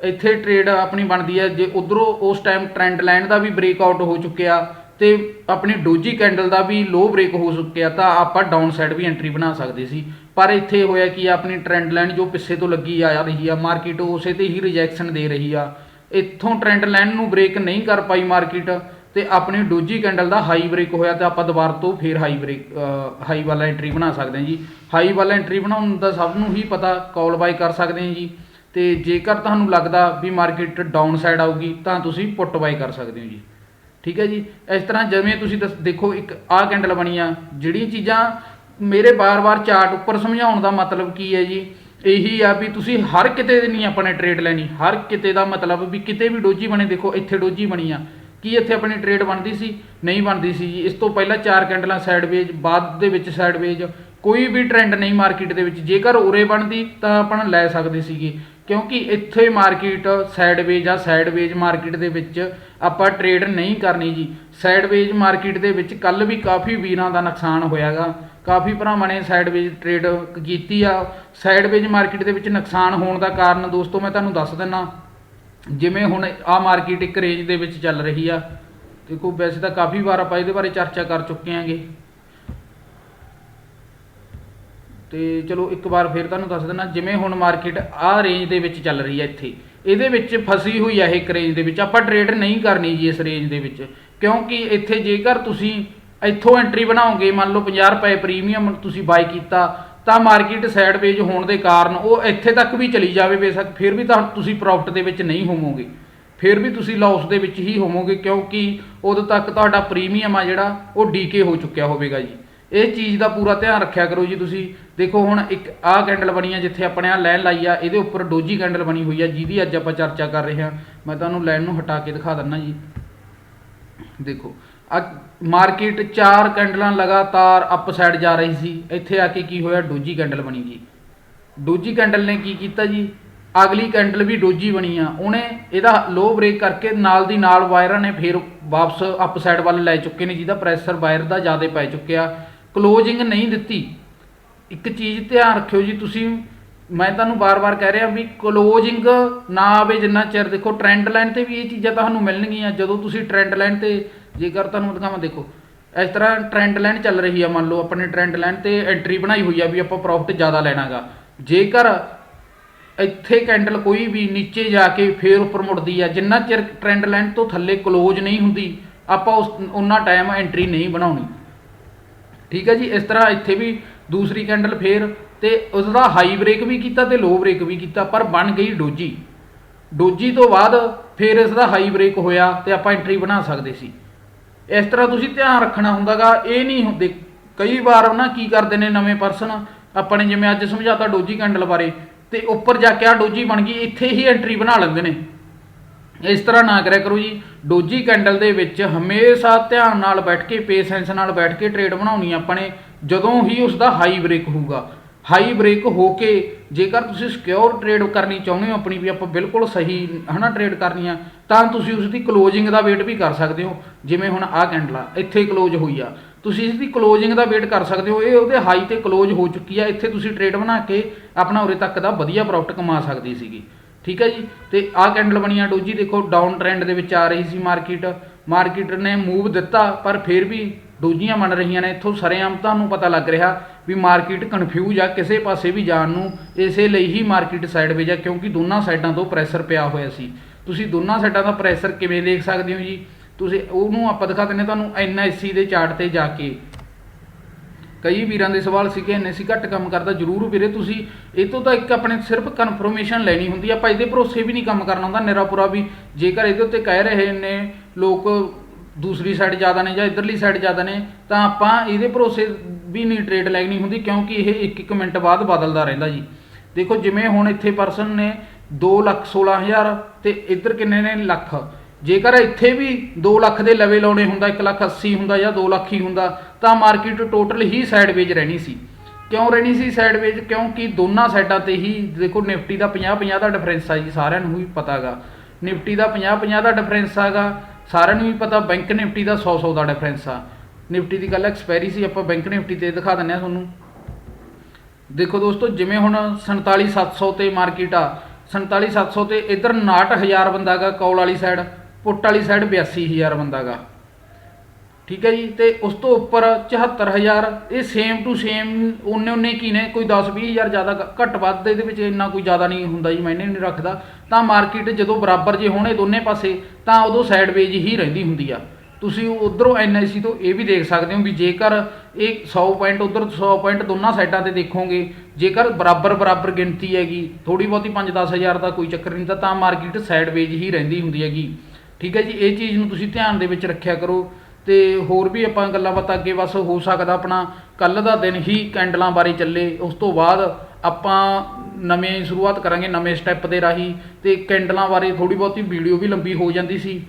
ਇੱਥੇ ਟ੍ਰੇਡ ਆਪਣੀ ਬਣਦੀ ਹੈ ਜੇ ਉਧਰੋਂ ਉਸ ਟਾਈਮ ਟ੍ਰੈਂਡ ਲਾਈਨ ਦਾ ਵੀ ਬ੍ਰੇਕਆਊਟ ਹੋ ਚੁੱਕਿਆ ਤੇ ਆਪਣੀ ਡੋਜੀ ਕੈਂਡਲ ਦਾ ਵੀ ਲੋ ਬ੍ਰੇਕ ਹੋ ਚੁੱਕਿਆ ਤਾਂ ਆਪਾਂ ਡਾਊਨ ਸਾਈਡ ਵੀ ਐਂਟਰੀ ਬਣਾ ਸਕਦੇ ਸੀ। ਪਰ ਇੱਥੇ ਹੋਇਆ ਕਿ ਆਪਣੀ ਟ੍ਰੈਂਡ ਲਾਈਨ ਜੋ ਪਿੱਛੇ ਤੋਂ ਲੱਗੀ ਆ ਰਹੀ ਆ ਮਾਰਕੀਟ ਉਸੇ ਤੇ ਹੀ ਰਿਜੈਕਸ਼ਨ ਦੇ ਰਹੀ ਆ। ਇੱਥੋਂ ਟ੍ਰੈਂਡ ਲਾਈਨ ਨੂੰ ਬ੍ਰੇਕ ਨਹੀਂ ਕਰ ਪਾਈ ਮਾਰਕੀਟ ਤੇ ਆਪਣੀ ਡੋਜੀ ਕੈਂਡਲ ਦਾ ਹਾਈ ਬ੍ਰੇਕ ਹੋਇਆ ਤੇ ਆਪਾਂ ਦੁਬਾਰਾ ਤੋਂ ਫੇਰ ਹਾਈ ਬ੍ਰੇਕ ਹਾਈ ਵਾਲਾ ਐਂਟਰੀ ਬਣਾ ਸਕਦੇ ਹਾਂ ਜੀ। ਹਾਈ ਵਾਲਾ ਐਂਟਰੀ ਬਣਾਉਣ ਦਾ ਸਭ ਨੂੰ ਹੀ ਪਤਾ ਕਾਲ ਬਾਈ ਕਰ ਸਕਦੇ ਹਾਂ ਜੀ। ਤੇ ਜੇਕਰ ਤੁਹਾਨੂੰ ਲੱਗਦਾ ਵੀ ਮਾਰਕੀਟ ਡਾਊਨ ਸਾਈਡ ਆਊਗੀ ਤਾਂ ਤੁਸੀਂ ਪੁੱਟ ਬਾਈ ਕਰ ਸਕਦੇ ਹੋ ਜੀ। ਠੀਕ ਹੈ ਜੀ? ਇਸ ਤਰ੍ਹਾਂ ਜਿਵੇਂ ਤੁਸੀਂ ਦੱਸ- ਦੇਖੋ, ਇੱਕ ਆਹ ਕੈਂਡਲ ਬਣੀ ਆ ਜਿਹੜੀਆਂ ਚੀਜ਼ਾਂ ਮੇਰੇ ਬਾਰ-ਬਾਰ ਚਾਰਟ ਉੱਪਰ ਸਮਝਾਉਣ ਦਾ ਮਤਲਬ ਕੀ ਹੈ ਜੀ? ਇਹੀ ਆ ਵੀ ਤੁਸੀਂ ਹਰ ਕਿਤੇ ਦੀ ਨਹੀਂ ਆਪਣੇ ਟ੍ਰੇਡ ਲੈਣੀ। ਹਰ ਕਿਤੇ ਦਾ ਮਤਲਬ ਵੀ ਕਿਤੇ ਵੀ ਡੋਜੀ ਬਣੇ, ਦੇਖੋ, ਇੱਥੇ ਡੋਜੀ ਬਣੀ ਆ ਕੀ ਇੱਥੇ ਆਪਣੀ ਟ੍ਰੇਡ ਬਣਦੀ ਸੀ? ਨਹੀਂ ਬਣਦੀ ਸੀ ਜੀ। ਇਸ ਤੋਂ ਪਹਿਲਾਂ ਚਾਰ ਕੈਂਡਲਾਂ ਸਾਈਡਵੇਜ ਬਾਅਦ ਦੇ ਵਿੱਚ ਸਾਈਡਵੇਜ ਕੋਈ ਵੀ ਟ੍ਰੈਂਡ ਨਹੀਂ ਮਾਰਕੀਟ ਦੇ ਵਿੱਚ। ਜੇਕਰ ਉਰੇ ਬਣਦੀ, ਤਾਂ ਆਪਾਂ ਲੈ ਸਕਦੇ ਸੀਗੇ। ਕਿਉਂਕਿ ਇੱਥੇ ਮਾਰਕੀਟ ਸਾਈਡਵੇਜ ਆ ਸਾਈਡਵੇਜ ਮਾਰਕੀਟ ਦੇ ਵਿੱਚ ਆਪਾਂ ਟ੍ਰੇਡ ਨਹੀਂ ਕਰਨੀ ਜੀ। ਸਾਈਡਵੇਜ ਮਾਰਕੀਟ ਦੇ ਵਿੱਚ ਕੱਲ ਵੀ ਕਾਫੀ ਵੀਰਾਂ ਦਾ ਨੁਕਸਾਨ ਹੋਇਆਗਾ। ਕਾਫੀ ਭਰਾਵਾਂ ਨੇ ਸਾਈਡਵੇਜ ਟ੍ਰੇਡ ਕੀਤੀ ਆ। ਸਾਈਡਵੇਜ ਮਾਰਕੀਟ ਦੇ ਵਿੱਚ ਨੁਕਸਾਨ ਹੋਣ ਦਾ ਕਾਰਨ ਦੋਸਤੋ ਮੈਂ ਤੁਹਾਨੂੰ ਦੱਸ ਦਿੰਨਾ, ਜਿਵੇਂ ਹੁਣ ਆ ਮਾਰਕੀਟ ਇੱਕ ਰੇਂਜ ਦੇ ਵਿੱਚ ਚੱਲ ਰਹੀ ਆ। ਦੇਖੋ ਵੈਸੇ ਤਾਂ ਕਾਫੀ ਵਾਰ ਆਪਾਂ ਇਹਦੇ ਬਾਰੇ ਚਰਚਾ ਕਰ ਚੁੱਕੇ ਆਂਗੇ। ਤੇ ਚਲੋ ਇੱਕ ਵਾਰ ਫਿਰ ਤੁਹਾਨੂੰ ਦੱਸ ਦਿੰਨਾ, ਜਿਵੇਂ ਹੁਣ ਮਾਰਕੀਟ ਆਹ ਰੇਂਜ ਦੇ ਵਿੱਚ ਚੱਲ ਰਹੀ ਹੈ ਇੱਥੇ। ਇਹਦੇ ਵਿੱਚ ਫਸੀ ਹੋਈ ਹੈ ਇਹ ਇੱਕ ਰੇਂਜ ਦੇ ਵਿੱਚ। ਆਪਾਂ ਟ੍ਰੇਡ ਨਹੀਂ ਕਰਨੀ ਜੀ ਇਸ ਰੇਂਜ ਦੇ ਵਿੱਚ। ਕਿਉਂਕਿ ਇੱਥੇ ਜੇਕਰ ਤੁਸੀਂ ਇੱਥੋਂ ਐਂਟਰੀ ਬਣਾਓਗੇ, ਮੰਨ ਲਓ 50 ਰੁਪਏ ਪ੍ਰੀਮੀਅਮ ਤੁਸੀਂ ਬਾਈ ਕੀਤਾ, ਤਾਂ ਮਾਰਕੀਟ ਸਾਈਡਵੇਜ ਹੋਣ ਦੇ ਕਾਰਨ ਉਹ ਇੱਥੇ ਤੱਕ ਵੀ ਚਲੀ ਜਾਵੇ ਬੇਸ਼ੱਕ, ਫਿਰ ਵੀ ਤਾਂ ਤੁਸੀਂ ਪ੍ਰੋਫਿਟ ਦੇ ਵਿੱਚ ਨਹੀਂ ਹੋਵੋਗੇ। ਫਿਰ ਵੀ ਤੁਸੀਂ ਲਾਸ ਦੇ ਵਿੱਚ ਹੀ ਹੋਵੋਗੇ, ਕਿਉਂਕਿ ਉਦੋਂ ਤੱਕ ਤੁਹਾਡਾ ਪ੍ਰੀਮੀਅਮ ਆ ਜਿਹੜਾ, ਉਹ ਡੀਕੇ ਹੋ ਚੁੱਕਿਆ ਹੋਵੇਗਾ ਜੀ। ਇਹ ਚੀਜ਼ ਦਾ ਪੂਰਾ ਧਿਆਨ ਰੱਖਿਆ ਕਰੋ ਜੀ ਤੁਸੀਂ। ਦੇਖੋ ਹੁਣ ਇੱਕ ਆਹ ਕੈਂਡਲ ਬਣੀ ਆ ਜਿੱਥੇ ਆਪਣੇ ਆ ਲਾਈਨ ਲਾਈ ਆ, ਇਹਦੇ ਉੱਪਰ ਡੋਜੀ ਕੈਂਡਲ ਬਣੀ ਹੋਈ ਆ, ਜਿਹਦੀ ਅੱਜ ਆਪਾਂ ਚਰਚਾ ਕਰ ਰਹੇ ਹਾਂ। ਮੈਂ ਤੁਹਾਨੂੰ ਲਾਈਨ ਨੂੰ ਹਟਾ ਕੇ ਦਿਖਾ ਦਿੰਨਾ ਜੀ। ਦੇਖੋ ਆ ਮਾਰਕੀਟ ਚਾਰ ਕੈਂਡਲਾਂ ਲਗਾਤਾਰ ਅਪ ਸਾਈਡ ਜਾ ਰਹੀ ਸੀ। ਇੱਥੇ ਆ ਕੇ ਕੀ ਹੋਇਆ? ਡੋਜੀ ਕੈਂਡਲ ਬਣੀ ਜੀ। ਡੋਜੀ ਕੈਂਡਲ ਨੇ ਕੀ ਕੀਤਾ ਜੀ? ਅਗਲੀ ਕੈਂਡਲ ਵੀ ਡੋਜੀ ਬਣੀ ਆ। ਉਹਨੇ ਇਹਦਾ ਲੋ ਬ੍ਰੇਕ ਕਰਕੇ ਨਾਲ ਦੀ ਨਾਲ ਵਾਇਰਾਂ ਨੇ ਫੇਰ ਵਾਪਸ ਅਪ ਸਾਈਡ ਵੱਲ ਲੈ ਚੁੱਕੇ ਨੇ, ਜਿਹਦਾ ਪ੍ਰੈਸ਼ਰ ਵਾਇਰ ਦਾ ਜ਼ਿਆਦਾ ਪੈ ਚੁੱਕਿਆ। ਕਲੋਜ਼ਿੰਗ ਨਹੀਂ ਦਿੱਤੀ। ਇੱਕ ਚੀਜ਼ ਧਿਆਨ ਰੱਖਿਓ ਜੀ, ਤੁਸੀਂ, ਮੈਂ ਤੁਹਾਨੂੰ ਬਾਰ-ਬਾਰ ਕਹਿ ਰਿਹਾ ਵੀ ਕਲੋਜ਼ਿੰਗ ਨਾ ਆਵੇ, ਜਿੰਨਾ ਚਿਰ ਦੇਖੋ ਟ੍ਰੈਂਡ ਲਾਈਨ ਤੇ ਵੀ ਇਹ ਚੀਜ਼ਾਂ ਤੁਹਾਨੂੰ ਮਿਲਣਗੀਆਂ, ਜਦੋਂ ਤੁਸੀਂ ਟ੍ਰੈਂਡ ਲਾਈਨ ਤੇ, ਜੇਕਰ ਤੁਹਾਨੂੰ ਦਿਖਾਵਾਂ, ਦੇਖੋ, ਇਸ ਤਰ੍ਹਾਂ ਟ੍ਰੈਂਡ ਲਾਈਨ ਚੱਲ ਰਹੀ ਆ, ਮੰਨ ਲਓ, ਆਪਣੇ ਟ੍ਰੈਂਡ ਲਾਈਨ ਤੇ ਐਂਟਰੀ ਬਣਾਈ ਹੋਈ ਆ ਵੀ ਆਪਾਂ ਪ੍ਰੋਫਿਟ ਜ਼ਿਆਦਾ ਲੈਣਾਗਾ। ਜੇਕਰ ਇੱਥੇ ਕੈਂਡਲ ਕੋਈ ਵੀ ਨੀਚੇ ਜਾ ਕੇ ਫੇਰ ਉੱਪਰ ਮੁੜਦੀ ਆ, ਜਿੰਨਾ ਚਿਰ ਟ੍ਰੈਂਡ ਲਾਈਨ ਤੋਂ ਥੱਲੇ ਕਲੋਜ਼ ਨਹੀਂ ਹੁੰਦੀ, ਆਪਾਂ ਉਸ, ਉਹਨਾਂ ਟਾਈਮ ਐਂਟਰੀ ਨਹੀਂ ਬਣਾਉਣੀ। ਠੀਕ ਹੈ ਜੀ, ਇਸ ਤਰ੍ਹਾਂ ਇੱਥੇ ਵੀ ਦੂਸਰੀ ਕੈਂਡਲ ਫੇਰ ਤੇ ਉਸ ਦਾ ਹਾਈ ਬ੍ਰੇਕ ਵੀ ਕੀਤਾ ਤੇ ਲੋ ਬ੍ਰੇਕ ਵੀ ਕੀਤਾ, ਪਰ ਬਣ ਗਈ ਡੋਜੀ। ਡੋਜੀ ਤੋਂ ਬਾਅਦ ਫੇਰ ਇਸ ਦਾ ਹਾਈ ਬ੍ਰੇਕ ਹੋਇਆ ਤੇ ਆਪਾਂ ਐਂਟਰੀ ਬਣਾ ਸਕਦੇ ਸੀ। ਇਸ ਤਰ੍ਹਾਂ ਤੁਸੀਂ ਧਿਆਨ ਰੱਖਣਾ ਹੁੰਦਾਗਾ, ਇਹ ਨਹੀਂ ਹੁੰਦੇ। ਕਈ ਵਾਰ ਨਾ ਕੀ ਕਰਦੇ ਨੇ ਨਵੇਂ ਪਰਸਨ ਆਪਾਂ ਨੇ ਜਿਵੇਂ ਅੱਜ ਸਮਝਾਤਾ ਡੋਜੀ ਕੈਂਡਲ ਬਾਰੇ, ਤੇ ਉੱਪਰ ਜਾ ਕੇ ਆ ਡੋਜੀ ਬਣ ਗਈ, ਇੱਥੇ ਹੀ ਐਂਟਰੀ ਬਣਾ ਲੈਂਦੇ ਨੇ। ਇਸ ਤਰ੍ਹਾਂ ਨਾ ਕਰਿਆ ਕਰੋ ਜੀ। ਡੋਜੀ ਕੈਂਡਲ ਦੇ ਵਿੱਚ ਹਮੇਸ਼ਾ ਧਿਆਨ ਨਾਲ ਬੈਠ ਕੇ ਪੇਸ਼ੈਂਸ ਨਾਲ ਬੈਠ ਕੇ ਟ੍ਰੇਡ ਬਣਾਉਣੀ ਆਪਾਂ ਨੇ, ਜਦੋਂ ਹੀ ਉਸ ਦਾ ਹਾਈ ਬ੍ਰੇਕ ਹੋਊਗਾ। ਹਾਈ ਬ੍ਰੇਕ ਹੋ ਕੇ ਜੇਕਰ ਤੁਸੀਂ ਸਿਕਿਉਰ ਟ੍ਰੇਡ ਕਰਨੀ ਚਾਹੁੰਦੇ ਹੋ ਆਪਣੀ ਵੀ ਆਪਾਂ ਬਿਲਕੁਲ ਸਹੀ ਹਨਾ ਟ੍ਰੇਡ ਕਰਨੀ ਆ, ਤਾਂ ਤੁਸੀਂ ਉਸ ਦੀ ਕਲੋਜ਼ਿੰਗ ਦਾ ਵੇਟ ਵੀ ਕਰ ਸਕਦੇ ਹੋ। ਜਿਵੇਂ ਹੁਣ ਆਹ ਕੈਂਡਲ ਆ, ਇੱਥੇ ਕਲੋਜ਼ ਹੋਈ ਆ। ਤੁਸੀਂ ਇਸ ਦੀ ਕਲੋਜ਼ਿੰਗ ਦਾ ਵੇਟ ਕਰ ਸਕਦੇ ਹੋ, ਇਹ ਉਹਦੇ ਹਾਈ ਤੇ ਕਲੋਜ਼ ਹੋ ਚੁੱਕੀ ਆ। ਇੱਥੇ ਤੁਸੀਂ ਟ੍ਰੇਡ ਬਣਾ ਕੇ ਆਪਣਾ ਉਰੇ ਤੱਕ ਦਾ ਵਧੀਆ ਪ੍ਰੋਫਿਟ ਕਮਾ ਸਕਦੀ ਸੀਗੀ। ਠੀਕ ਹੈ ਜੀ? ਤੇ ਆਹ ਕੈਂਡਲ ਬਣੀ ਆ ਡੋਜੀ, ਦੇਖੋ ਡਾਊਨ ਟ੍ਰੈਂਡ ਦੇ ਵਿੱਚ ਆ ਰਹੀ ਸੀ ਮਾਰਕੀਟ ਮਾਰਕੀਟ ਨੇ ਮੂਵ ਦਿੱਤਾ, ਪਰ ਫਿਰ ਵੀ ਡੋਜੀਆਂ ਬਣ ਰਹੀਆਂ ਨੇ। ਇੱਥੋਂ ਸਰੇਆਮ ਤੁਹਾਨੂੰ ਪਤਾ ਲੱਗ ਰਿਹਾ ਵੀ ਮਾਰਕੀਟ ਕਨਫਿਊਜ਼ ਆ, ਕਿਸੇ ਪਾਸੇ ਵੀ ਜਾਣ ਨੂੰ। ਇਸੇ ਲਈ ਹੀ ਮਾਰਕੀਟ ਸਾਈਡਵੇਜ ਆ, ਕਿਉਂਕਿ ਦੋਨਾਂ ਸਾਈਡਾਂ ਤੋਂ ਪ੍ਰੈਸ਼ਰ ਪਿਆ ਹੋਇਆ ਸੀ। ਤੁਸੀਂ ਦੋਨਾਂ ਸਾਈਡਾਂ ਦਾ ਪ੍ਰੈਸ਼ਰ ਕਿਵੇਂ ਦੇਖ ਸਕਦੇ ਹੋ ਜੀ? ਤੁਸੀਂ ਉਹਨੂੰ ਆਪਾਂ ਦਿਖਾ ਦਿੰਦੇ ਤੁਹਾਨੂੰ ਐਨਐਸਸੀ ਦੇ ਚਾਰਟ ਤੇ ਜਾ ਕੇ। ਕਈ ਵੀਰਾਂ ਦੇ ਸਵਾਲ ਸੀ ਕਿ ਐਨਐਸਸੀ ਘੱਟ ਕੰਮ ਕਰਦਾ, ਜ਼ਰੂਰ ਵੀਰੇ ਤੁਸੀਂ, ਇਹ ਤੋਂ ਤਾਂ ਇੱਕ ਆਪਣੇ ਸਿਰਫ ਕਨਫਰਮੇਸ਼ਨ ਲੈਣੀ ਹੁੰਦੀ ਆ, ਆਪਾਂ ਇਹਦੇ ਭਰੋਸੇ ਵੀ ਨਹੀਂ ਕੰਮ ਕਰਨਾ ਹੁੰਦਾ, ਨਿਰਾਪੁਰਾ ਵੀ, ਜੇਕਰ ਇਹਦੇ ਉੱਤੇ ਕਹਿ ਰਹੇ ਨੇ ਲੋਕ ਦੂਸਰੀ ਸਾਈਡ ਜ਼ਿਆਦਾ ਨੇ ਜਾਂ ਇਧਰਲੀ ਸਾਈਡ ਜ਼ਿਆਦਾ ਨੇ, ਤਾਂ ਆਪਾਂ ਇਹਦੇ ਭਰੋਸੇ ਵੀ ਨਹੀਂ ਟ੍ਰੇਡ ਲੈਣੀ ਹੁੰਦੀ, ਕਿਉਂਕਿ ਇਹ ਇੱਕ ਇੱਕ ਮਿੰਟ ਬਾਅਦ ਬਦਲਦਾ ਰਹਿੰਦਾ ਜੀ। ਦੇਖੋ ਜਿਵੇਂ ਹੁਣ ਇੱਥੇ ਪਰਸਨ ਨੇ 2 ਲੱਖ 16000 ਤੇ ਇੱਧਰ ਕਿੰਨੇ ਨੇ? ਲੱਖ। ਜੇਕਰ ਇੱਥੇ ਵੀ 2 ਲੱਖ ਦੇ ਲਵੇ ਲਾਉਣੇ ਹੁੰਦਾ 1 ਲੱਖ 80 ਹੁੰਦਾ ਜਾਂ 2 ਲੱਖ ਹੀ ਹੁੰਦਾ, ਤਾਂ ਮਾਰਕੀਟ ਟੋਟਲ ਹੀ ਸਾਈਡਵੇਜ ਰਹਿਣੀ ਸੀ। ਕਿਉਂ ਰਹਿਣੀ ਸੀ ਸਾਈਡਵੇਜ ਕਿਉਂਕਿ ਦੋਨਾਂ ਸਾਈਡਾਂ ਤੇ ਹੀ ਦੇਖੋ, ਨਿਫਟੀ ਦਾ 50 50 ਦਾ ਡਿਫਰੈਂਸ ਆ ਜੀ, ਸਾਰਿਆਂ ਨੂੰ ਵੀ ਪਤਾਗਾ ਨਿਫਟੀ ਦਾ 50 50 ਦਾ ਡਿਫਰੈਂਸ ਆਗਾ ਸਾਰਿਆਂ ਨੂੰ ਵੀ ਪਤਾ, ਬੈਂਕ ਨਿਫਟੀ ਦਾ 100 100 ਦਾ ਡਿਫਰੈਂਸ ਆ। ਨਿਫਟੀ ਦੀ ਗੱਲ ਐਕਸਪਾਇਰੀ ਸੀ, ਆਪਾਂ ਬੈਂਕ ਨਿਫਟੀ ਤੇ ਦਿਖਾ ਦਿੰਦੇ ਆ ਤੁਹਾਨੂੰ। ਦੇਖੋ ਦੋਸਤੋ, ਜਿਵੇਂ ਹੁਣ 47700 ਤੇ ਮਾਰਕੀਟ ਆ 47700 ਤੇ ਇਧਰ 69000 ਬੰਦਾਗਾ ਕੌਲ ਵਾਲੀ ਸਾਈਡ ਪੁੱਟ ਵਾਲੀ ਸਾਈਡ 82000 ਬੰਦਾਗਾ। ਠੀਕ ਹੈ ਜੀ? ਤੇ ਉਸ ਤੋਂ ਉੱਪਰ 74000 ਇਹ ਸੇਮ ਟੂ ਸੇਮ ਉਹਨੇ ਉਹਨੇ ਕੀ ਨੇ? ਕੋਈ 10 20000 ਜ਼ਿਆਦਾ ਘ- ਘੱਟ ਵੱਧ ਇਹਦੇ ਵਿੱਚ ਇੰਨਾ ਕੋਈ ਜ਼ਿਆਦਾ ਨਹੀਂ ਹੁੰਦਾ ਜੀ ਮੈਨੇ ਨਹੀਂ ਰੱਖਦਾ। ਤਾਂ ਮਾਰਕੀਟ ਜਦੋਂ ਬਰਾਬਰ ਜੇ ਹੋਣੇ ਦੋਨੇ ਪਾਸੇ, ਤਾਂ ਉਦੋਂ ਸਾਈਡਵੇਜ ਹੀ ਰਹਿੰਦੀ ਹੁੰਦੀ ਆ। ਤੁਸੀਂ ਉਧਰੋਂ ਐਨਆਈਸੀ ਤੋਂ ਇਹ ਵੀ ਦੇਖ ਸਕਦੇ ਹੋ ਵੀ ਜੇਕਰ ਇਹ 100 ਪੁਆਇੰਟ ਉਧਰ 100 ਪੁਆਇੰਟ ਦੋਨਾਂ ਸਾਈਡਾਂ ਤੇ ਦੇਖੋਗੇ, ਜੇਕਰ ਬਰਾਬਰ ਬਰਾਬਰ ਗਿਣਤੀ ਹੈਗੀ ਥੋੜੀ ਬਹੁਤੀ 5-10000 ਦਾ ਕੋਈ ਚੱਕਰ ਨਹੀਂ ਤਾਂ ਤਾਂ ਮਾਰਕੀਟ ਸਾਈਡਵੇਜ ਹੀ ਰਹਿੰਦੀ ਹੁੰਦੀ ਹੈਗੀ। ਠੀਕ ਹੈ ਜੀ, ਇਹ ਚੀਜ਼ ਨੂੰ ਤੁਸੀਂ ਧਿਆਨ ਦੇ ਵਿੱਚ ਰੱਖਿਆ ਕਰੋ ਤੇ ਹੋਰ ਵੀ ਆਪਾਂ ਗੱਲਾਂ ਬਾਤਾਂ ਅੱਗੇ ਬਸ ਹੋ ਸਕਦਾ ਆਪਣਾ ਕੱਲ ਦਾ ਦਿਨ ਹੀ ਕੈਂਡਲਾਂ ਬਾਰੇ ਚੱਲੇ, ਉਸ ਤੋਂ ਬਾਅਦ ਆਪਾਂ ਨਵੇਂ ਸ਼ੁਰੂਆਤ ਕਰਾਂਗੇ ਨਵੇਂ ਸਟੈਪ ਦੇ ਰਾਹੀਂ ਤੇ ਕੈਂਡਲਾਂ ਬਾਰੇ ਥੋੜੀ ਬਹੁਤੀ ਵੀਡੀਓ ਵੀ ਲੰਬੀ ਹੋ ਜਾਂਦੀ ਸੀ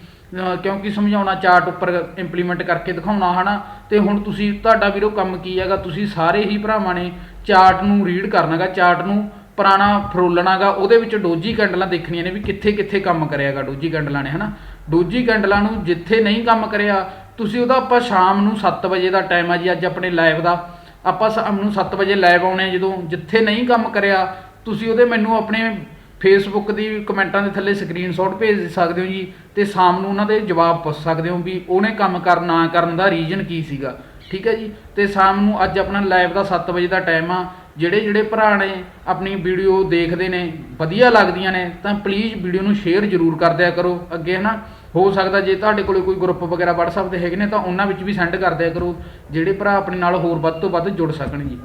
ਕਿਉਂਕਿ ਸਮਝਾਉਣਾ ਚਾਰਟ ਉੱਪਰ ਇੰਪਲੀਮੈਂਟ ਕਰਕੇ ਦਿਖਾਉਣਾ ਹਨਾ, ਤੇ ਹੁਣ ਤੁਸੀਂ, ਤੁਹਾਡਾ ਵੀਰੋ ਕੰਮ ਕੀ ਹੈਗਾ, ਤੁਸੀਂ ਸਾਰੇ ਹੀ ਭਰਾਵਾਂ ਨੇ ਚਾਰਟ ਨੂੰ ਰੀਡ ਕਰਨਾਗਾ, ਚਾਰਟ ਨੂੰ ਪੁਰਾਣਾ ਫਰੋਲਣਾਗਾ ਉਹਦੇ ਵਿੱਚ ਡੋਜੀ ਕੈਂਡਲਾਂ ਦੇਖਣੀਆਂ ਨੇ ਵੀ ਕਿੱਥੇ ਕਿੱਥੇ ਕੰਮ ਕਰਿਆਗਾ ਡੋਜੀ ਕੈਂਡਲਾਂ ਨੇ, ਹਨਾ? ਡੋਜੀ ਕੈਂਡਲਾਂ ਨੂੰ ਜਿੱਥੇ ਨਹੀਂ ਕੰਮ ਕਰਿਆ, ਤੁਸੀਂ ਉਹਦਾ ਆਪਾਂ ਸ਼ਾਮ ਨੂੰ 7 ਵਜੇ ਦਾ ਟਾਈਮ ਆ ਜੀ, ਅੱਜ ਆਪਣੇ ਲਾਈਵ ਦਾ। ਆਪਾਂ ਸ਼ਾਮ ਨੂੰ 7 ਵਜੇ ਲਾਈਵ ਆਉਣੇ ਆ ਜਦੋਂ, ਜਿੱਥੇ ਨਹੀਂ ਕੰਮ ਕਰਿਆ, ਤੁਸੀਂ ਉਹਦੇ ਮੈਨੂੰ ਆਪਣੇ ਫੇਸਬੁੱਕ ਦੀ ਕਮੈਂਟਾਂ ਦੇ ਥੱਲੇ ਸਕਰੀਨਸ਼ਾਟ ਭੇਜ ਸਕਦੇ ਹੋ ਜੀ, ਤੇ ਸ਼ਾਮ ਨੂੰ ਉਹਨਾਂ ਦੇ ਜਵਾਬ ਪੁੱਛ ਸਕਦੇ ਹੋ ਵੀ ਉਹਨੇ ਕੰਮ ਕਰਨ ਨਾ ਕਰਨ ਦਾ ਰੀਜ਼ਨ ਕੀ ਸੀਗਾ। ਠੀਕ ਹੈ ਜੀ? ਤੇ ਸ਼ਾਮ ਨੂੰ ਅੱਜ ਆਪਣਾ ਲਾਈਵ ਦਾ 7 ਵਜੇ ਦਾ ਟਾਈਮ ਆ। ਜਿਹੜੇ ਜਿਹੜੇ ਭਰਾ ਨੇ ਆਪਣੀ ਵੀਡੀਓ ਦੇਖਦੇ ਨੇ, ਵਧੀਆ ਲੱਗਦੀਆਂ ਨੇ, ਤਾਂ ਪਲੀਜ਼ ਵੀਡੀਓ ਨੂੰ ਸ਼ੇਅਰ ਜ਼ਰੂਰ ਕਰ ਦਿਆ ਕਰੋ। ਅੱਗੇ ਹਨਾ, ਹੋ ਸਕਦਾ ਜੇ ਤੁਹਾਡੇ ਕੋਲੇ ਕੋਈ ਗਰੁੱਪ ਵਗੈਰਾ WhatsApp ਤੇ ਹੈਗੇ ਨੇ, ਤਾਂ ਉਹਨਾਂ ਵਿੱਚ ਵੀ ਸੈਂਡ ਕਰ ਦਿਆ ਕਰੋ। ਜਿਹੜੇ ਭਰਾ ਆਪਣੇ ਨਾਲ ਹੋਰ ਵੱਧ ਤੋਂ ਵੱਧ ਜੁੜ ਸਕਣ ਜੀ।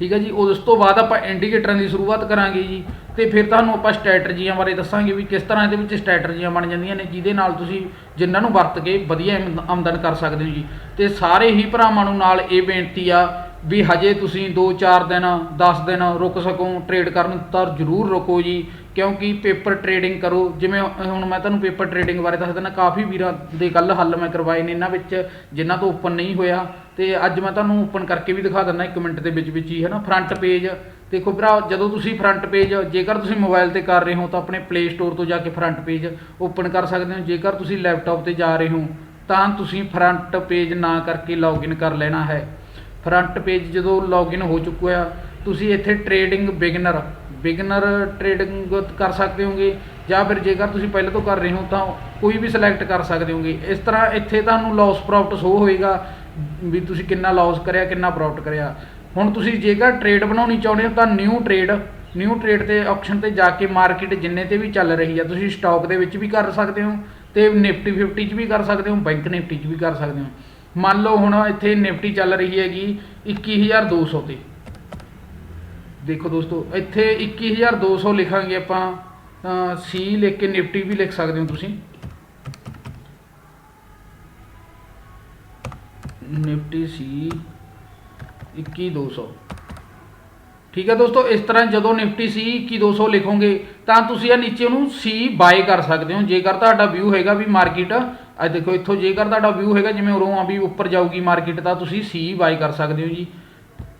ਠੀਕ ਹੈ ਜੀ? ਉਸ ਤੋਂ ਬਾਅਦ ਆਪਾਂ ਇੰਡੀਕੇਟਰਾਂ ਦੀ ਸ਼ੁਰੂਆਤ ਕਰਾਂਗੇ ਜੀ। ਤੇ ਫਿਰ ਤੁਹਾਨੂੰ ਆਪਾਂ ਸਟ੍ਰੈਟਜੀਆਂ ਬਾਰੇ ਦੱਸਾਂਗੇ ਵੀ ਕਿਸ ਤਰ੍ਹਾਂ ਇਹਦੇ ਵਿੱਚ ਸਟ੍ਰੈਟਜੀਆਂ ਬਣ ਜਾਂਦੀਆਂ ਨੇ, ਜਿਹਦੇ ਨਾਲ ਤੁਸੀਂ ਜਿਨ੍ਹਾਂ ਨੂੰ ਵਰਤ ਕੇ ਵਧੀਆ ਆਮਦਨ ਕਰ ਸਕਦੇ ਹੋ ਜੀ। ਤੇ ਸਾਰੇ ਹੀ ਭਰਾਵਾਂ ਨੂੰ ਨਾਲ ਇਹ ਬੇਨਤੀ ਆ ਵੀ ਹਜੇ ਤੁਸੀਂ 2-4 ਦਿਨ 10 ਦਿਨ ਰੁਕ ਸਕੋ ਟ੍ਰੇਡ ਕਰਨ ਤਾਂ ਜ਼ਰੂਰ ਰੁਕੋ ਜੀ, ਕਿਉਂਕਿ ਪੇਪਰ ਟ੍ਰੇਡਿੰਗ ਕਰੋ। ਜਿਵੇਂ ਹੁਣ ਮੈਂ ਤੁਹਾਨੂੰ ਪੇਪਰ ਟ੍ਰੇਡਿੰਗ ਬਾਰੇ ਦੱਸ ਦਿੰਦਾ, ਕਾਫੀ ਵੀਰਾਂ ਦੇ ਕੱਲ ਹੱਲ ਮੈਂ ਕਰਵਾਏ ਨੇ ਇਹਨਾਂ ਵਿੱਚ, ਜਿਨ੍ਹਾਂ ਤੋਂ ਓਪਨ ਨਹੀਂ ਹੋਇਆ। ਤੇ ਅੱਜ ਮੈਂ ਤੁਹਾਨੂੰ ਓਪਨ ਕਰਕੇ ਵੀ ਦਿਖਾ ਦਿੰਦਾ 1 ਮਿੰਟ ਦੇ ਵਿੱਚ ਵਿੱਚ ਹੀ ਹੈ ਨਾ ਫਰੰਟ ਪੇਜ ਦੇਖੋ ਭਰਾ, ਜਦੋਂ ਤੁਸੀਂ ਫਰੰਟ ਪੇਜ ਜੇਕਰ ਤੁਸੀਂ ਮੋਬਾਈਲ ਤੇ ਕਰ ਰਹੇ ਹੋ, ਤਾਂ ਆਪਣੇ ਪਲੇ ਸਟੋਰ ਤੋਂ ਜਾ ਕੇ ਫਰੰਟ ਪੇਜ ਓਪਨ ਕਰ ਸਕਦੇ ਹੋ। ਜੇਕਰ ਤੁਸੀਂ ਲੈਪਟਾਪ ਤੇ ਜਾ ਰਹੇ ਹੋ, ਤਾਂ ਤੁਸੀਂ ਫਰੰਟ ਪੇਜ ਨਾ ਕਰਕੇ ਲੌਗਇਨ ਕਰ ਲੈਣਾ ਹੈ। ਫਰੰਟ ਪੇਜ ਜਦੋਂ ਲੌਗਇਨ ਹੋ ਚੁੱਕਿਆ ਆ, ਤੁਸੀਂ ਇੱਥੇ ਟ੍ਰੇਡਿੰਗ ਬਿਗਨਰ ਬਿਗਨਰ ਟ੍ਰੇਡਿੰਗ ਕਰ ਸਕਦੇ ਹੋਗੇ। ਜਾਂ ਫਿਰ ਜੇਕਰ ਤੁਸੀਂ ਪਹਿਲਾਂ ਤੋਂ ਕਰ ਰਹੇ ਹੋ, ਤਾਂ ਕੋਈ ਵੀ ਸਿਲੈਕਟ ਕਰ ਸਕਦੇ ਹੋਗੇ। ਇਸ ਤਰ੍ਹਾਂ ਇੱਥੇ ਤੁਹਾਨੂੰ ਲਾਸ ਪ੍ਰੋਫਿਟ ਸ਼ੋ ਹੋਏਗਾ, ਵੀ ਤੁਸੀਂ ਕਿੰਨਾ ਲਾਸ ਕਰਿਆ, ਕਿੰਨਾ ਪ੍ਰੋਫਿਟ ਕਰਿਆ। ਹੁਣ ਤੁਸੀਂ ਜੇਕਰ ਟ੍ਰੇਡ ਬਣਾਉਣੀ ਚਾਹੁੰਦੇ ਹੋ, ਤਾਂ ਨਿਊ ਟ੍ਰੇਡ ਨਿਊ ਟ੍ਰੇਡ ਤੇ ਆਪਸ਼ਨ ਤੇ ਜਾ ਕੇ ਮਾਰਕੀਟ ਜਿੰਨੇ ਤੇ ਵੀ ਚੱਲ ਰਹੀ ਆ, ਤੁਸੀਂ ਸਟਾਕ ਦੇ ਵਿੱਚ ਵੀ ਕਰ ਸਕਦੇ ਹੋ ਤੇ ਨਿਫਟੀ 50 ਚ ਵੀ ਕਰ ਸਕਦੇ ਹੋ ਬੈਂਕ ਨਿਫਟੀ ਚ ਵੀ ਕਰ ਸਕਦੇ ਹੋ। ਮੰਨ ਲਓ ਹੁਣ ਇੱਥੇ ਨਿਫਟੀ ਚੱਲ ਰਹੀ ਹੈਗੀ 21200 ਤੇ। ਦੇਖੋ ਦੋਸਤੋ, ਇੱਥੇ 21200 ਲਿਖਾਂਗੇ ਆਪਾਂ, ਤਾਂ ਸੀ ਲਿਖ ਕੇ ਨਿਫਟੀ ਵੀ ਲਿਖ ਸਕਦੇ ਹੋ ਤੁਸੀਂ। ਨਿਫਟੀ ਸੀ। 21200 ਠੀਕ ਹੈ ਦੋਸਤੋ, ਇਸ ਤਰ੍ਹਾਂ ਜਦੋਂ ਨਿਫਟੀ ਸੀ 21200 ਲਿਖੋਗੇ, ਤਾਂ ਤੁਸੀਂ ਇਹ ਨੀਚੇ ਉਹਨੂੰ ਸੀ ਬਾਏ ਕਰ ਸਕਦੇ ਹੋ। ਜੇਕਰ ਤੁਹਾਡਾ ਵਿਊ ਹੈਗਾ ਵੀ ਮਾਰਕੀਟ ਅੱਜ ਦੇਖੋ ਇੱਥੋਂ ਜੇਕਰ ਤੁਹਾਡਾ ਵਿਊ ਹੈਗਾ, ਜਿਵੇਂ ਉਰੋਂ ਆ ਵੀ ਉੱਪਰ ਜਾਊਗੀ ਮਾਰਕੀਟ ਤਾਂ ਤੁਸੀਂ ਸੀ ਬਾਏ ਕਰ ਸਕਦੇ ਹੋ ਜੀ।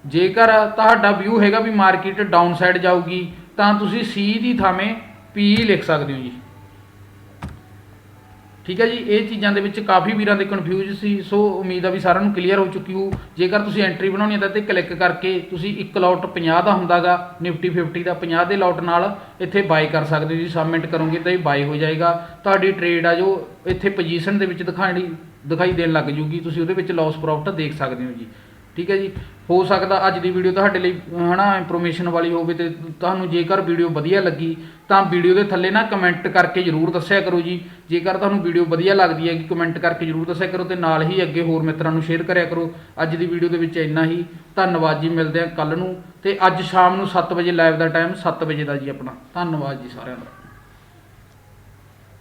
ਜੇਕਰ ਤੁਹਾਡਾ ਵਿਊ ਹੈਗਾ ਵੀ ਮਾਰਕੀਟ ਡਾਊਨ ਸਾਈਡ ਜਾਊਗੀ, ਤਾਂ ਤੁਸੀਂ ਸੀ ਦੀ ਥਾਵੇਂ ਪੀ ਲਿਖ ਸਕਦੇ ਹੋ ਜੀ। ਠੀਕ ਹੈ ਜੀ, ਇਹ ਚੀਜ਼ਾਂ ਦੇ ਵਿੱਚ ਕਾਫੀ ਵੀਰਾਂ ਦੇ ਕਨਫਿਊਜ਼ ਸੀ, ਸੋ ਉਮੀਦ ਆ ਵੀ ਸਾਰਿਆਂ ਨੂੰ ਕਲੀਅਰ ਹੋ ਚੁੱਕੀ ਹੋ ਜੇਕਰ ਤੁਸੀਂ ਐਂਟਰੀ ਬਣਾਉਣੀ ਹੈ ਤਾਂ ਤੇ ਕਲਿੱਕ ਕਰਕੇ ਤੁਸੀਂ ਇੱਕ ਲੋਟ 50 ਦਾ ਹੁੰਦਾਗਾ ਨਿਫਟੀ 50 ਦਾ 50 ਦੇ ਲੋਟ ਨਾਲ ਇੱਥੇ ਬਾਈ ਕਰ ਸਕਦੇ ਹੋ ਜੀ। ਸਬਮਿਟ ਕਰੋਗੇ ਤਾਂ ਇਹ ਬਾਈ ਹੋ ਜਾਏਗਾ। ਤੁਹਾਡੀ ਟ੍ਰੇਡ ਆ ਜੋ ਇੱਥੇ ਪੋਜੀਸ਼ਨ ਦੇ ਵਿੱਚ ਦਿਖਾਣੀ ਦਿਖਾਈ ਦੇਣ ਲੱਗ ਜੂਗੀ। ਤੁਸੀਂ ਉਹਦੇ ਵਿੱਚ ਲਾਸ ਪ੍ਰੋਫਿਟ ਦੇਖ ਸਕਦੇ ਹੋ ਜੀ। ਠੀਕ ਹੈ ਜੀ? ਹੋ ਸਕਦਾ ਅੱਜ ਦੀ ਵੀਡੀਓ ਤੁਹਾਡੇ ਲਈ, ਹਨਾ ਇਨਫੋਰਮੇਸ਼ਨ ਵਾਲੀ ਹੋਵੇ ਤੇ ਤੁਹਾਨੂੰ ਜੇਕਰ ਵੀਡੀਓ ਵਧੀਆ ਲੱਗੀ, ਤਾਂ ਵੀਡੀਓ ਦੇ ਥੱਲੇ ਨਾ ਕਮੈਂਟ ਕਰਕੇ ਜਰੂਰ ਦੱਸਿਆ ਕਰੋ ਜੀ। ਜੇਕਰ ਤੁਹਾਨੂੰ ਵੀਡੀਓ ਵਧੀਆ ਲੱਗਦੀ ਹੈ ਕਿ ਕਮੈਂਟ ਕਰਕੇ ਜਰੂਰ ਦੱਸਿਆ ਕਰੋ ਤੇ ਨਾਲ ਹੀ ਅੱਗੇ ਹੋਰ ਮਿੱਤਰਾਂ ਨੂੰ ਸ਼ੇਅਰ ਕਰਿਆ ਕਰੋ। ਅੱਜ ਦੀ ਵੀਡੀਓ ਦੇ ਵਿੱਚ ਇੰਨਾ ਹੀ। ਧੰਨਵਾਦ ਜੀ, ਮਿਲਦੇ ਹਾਂ ਕੱਲ ਨੂੰ ਤੇ ਅੱਜ ਸ਼ਾਮ ਨੂੰ 7 ਵਜੇ ਲਾਈਵ ਦਾ ਟਾਈਮ 7 ਵਜੇ ਦਾ ਜੀ ਆਪਣਾ। ਧੰਨਵਾਦ ਜੀ ਸਾਰਿਆਂ ਦਾ।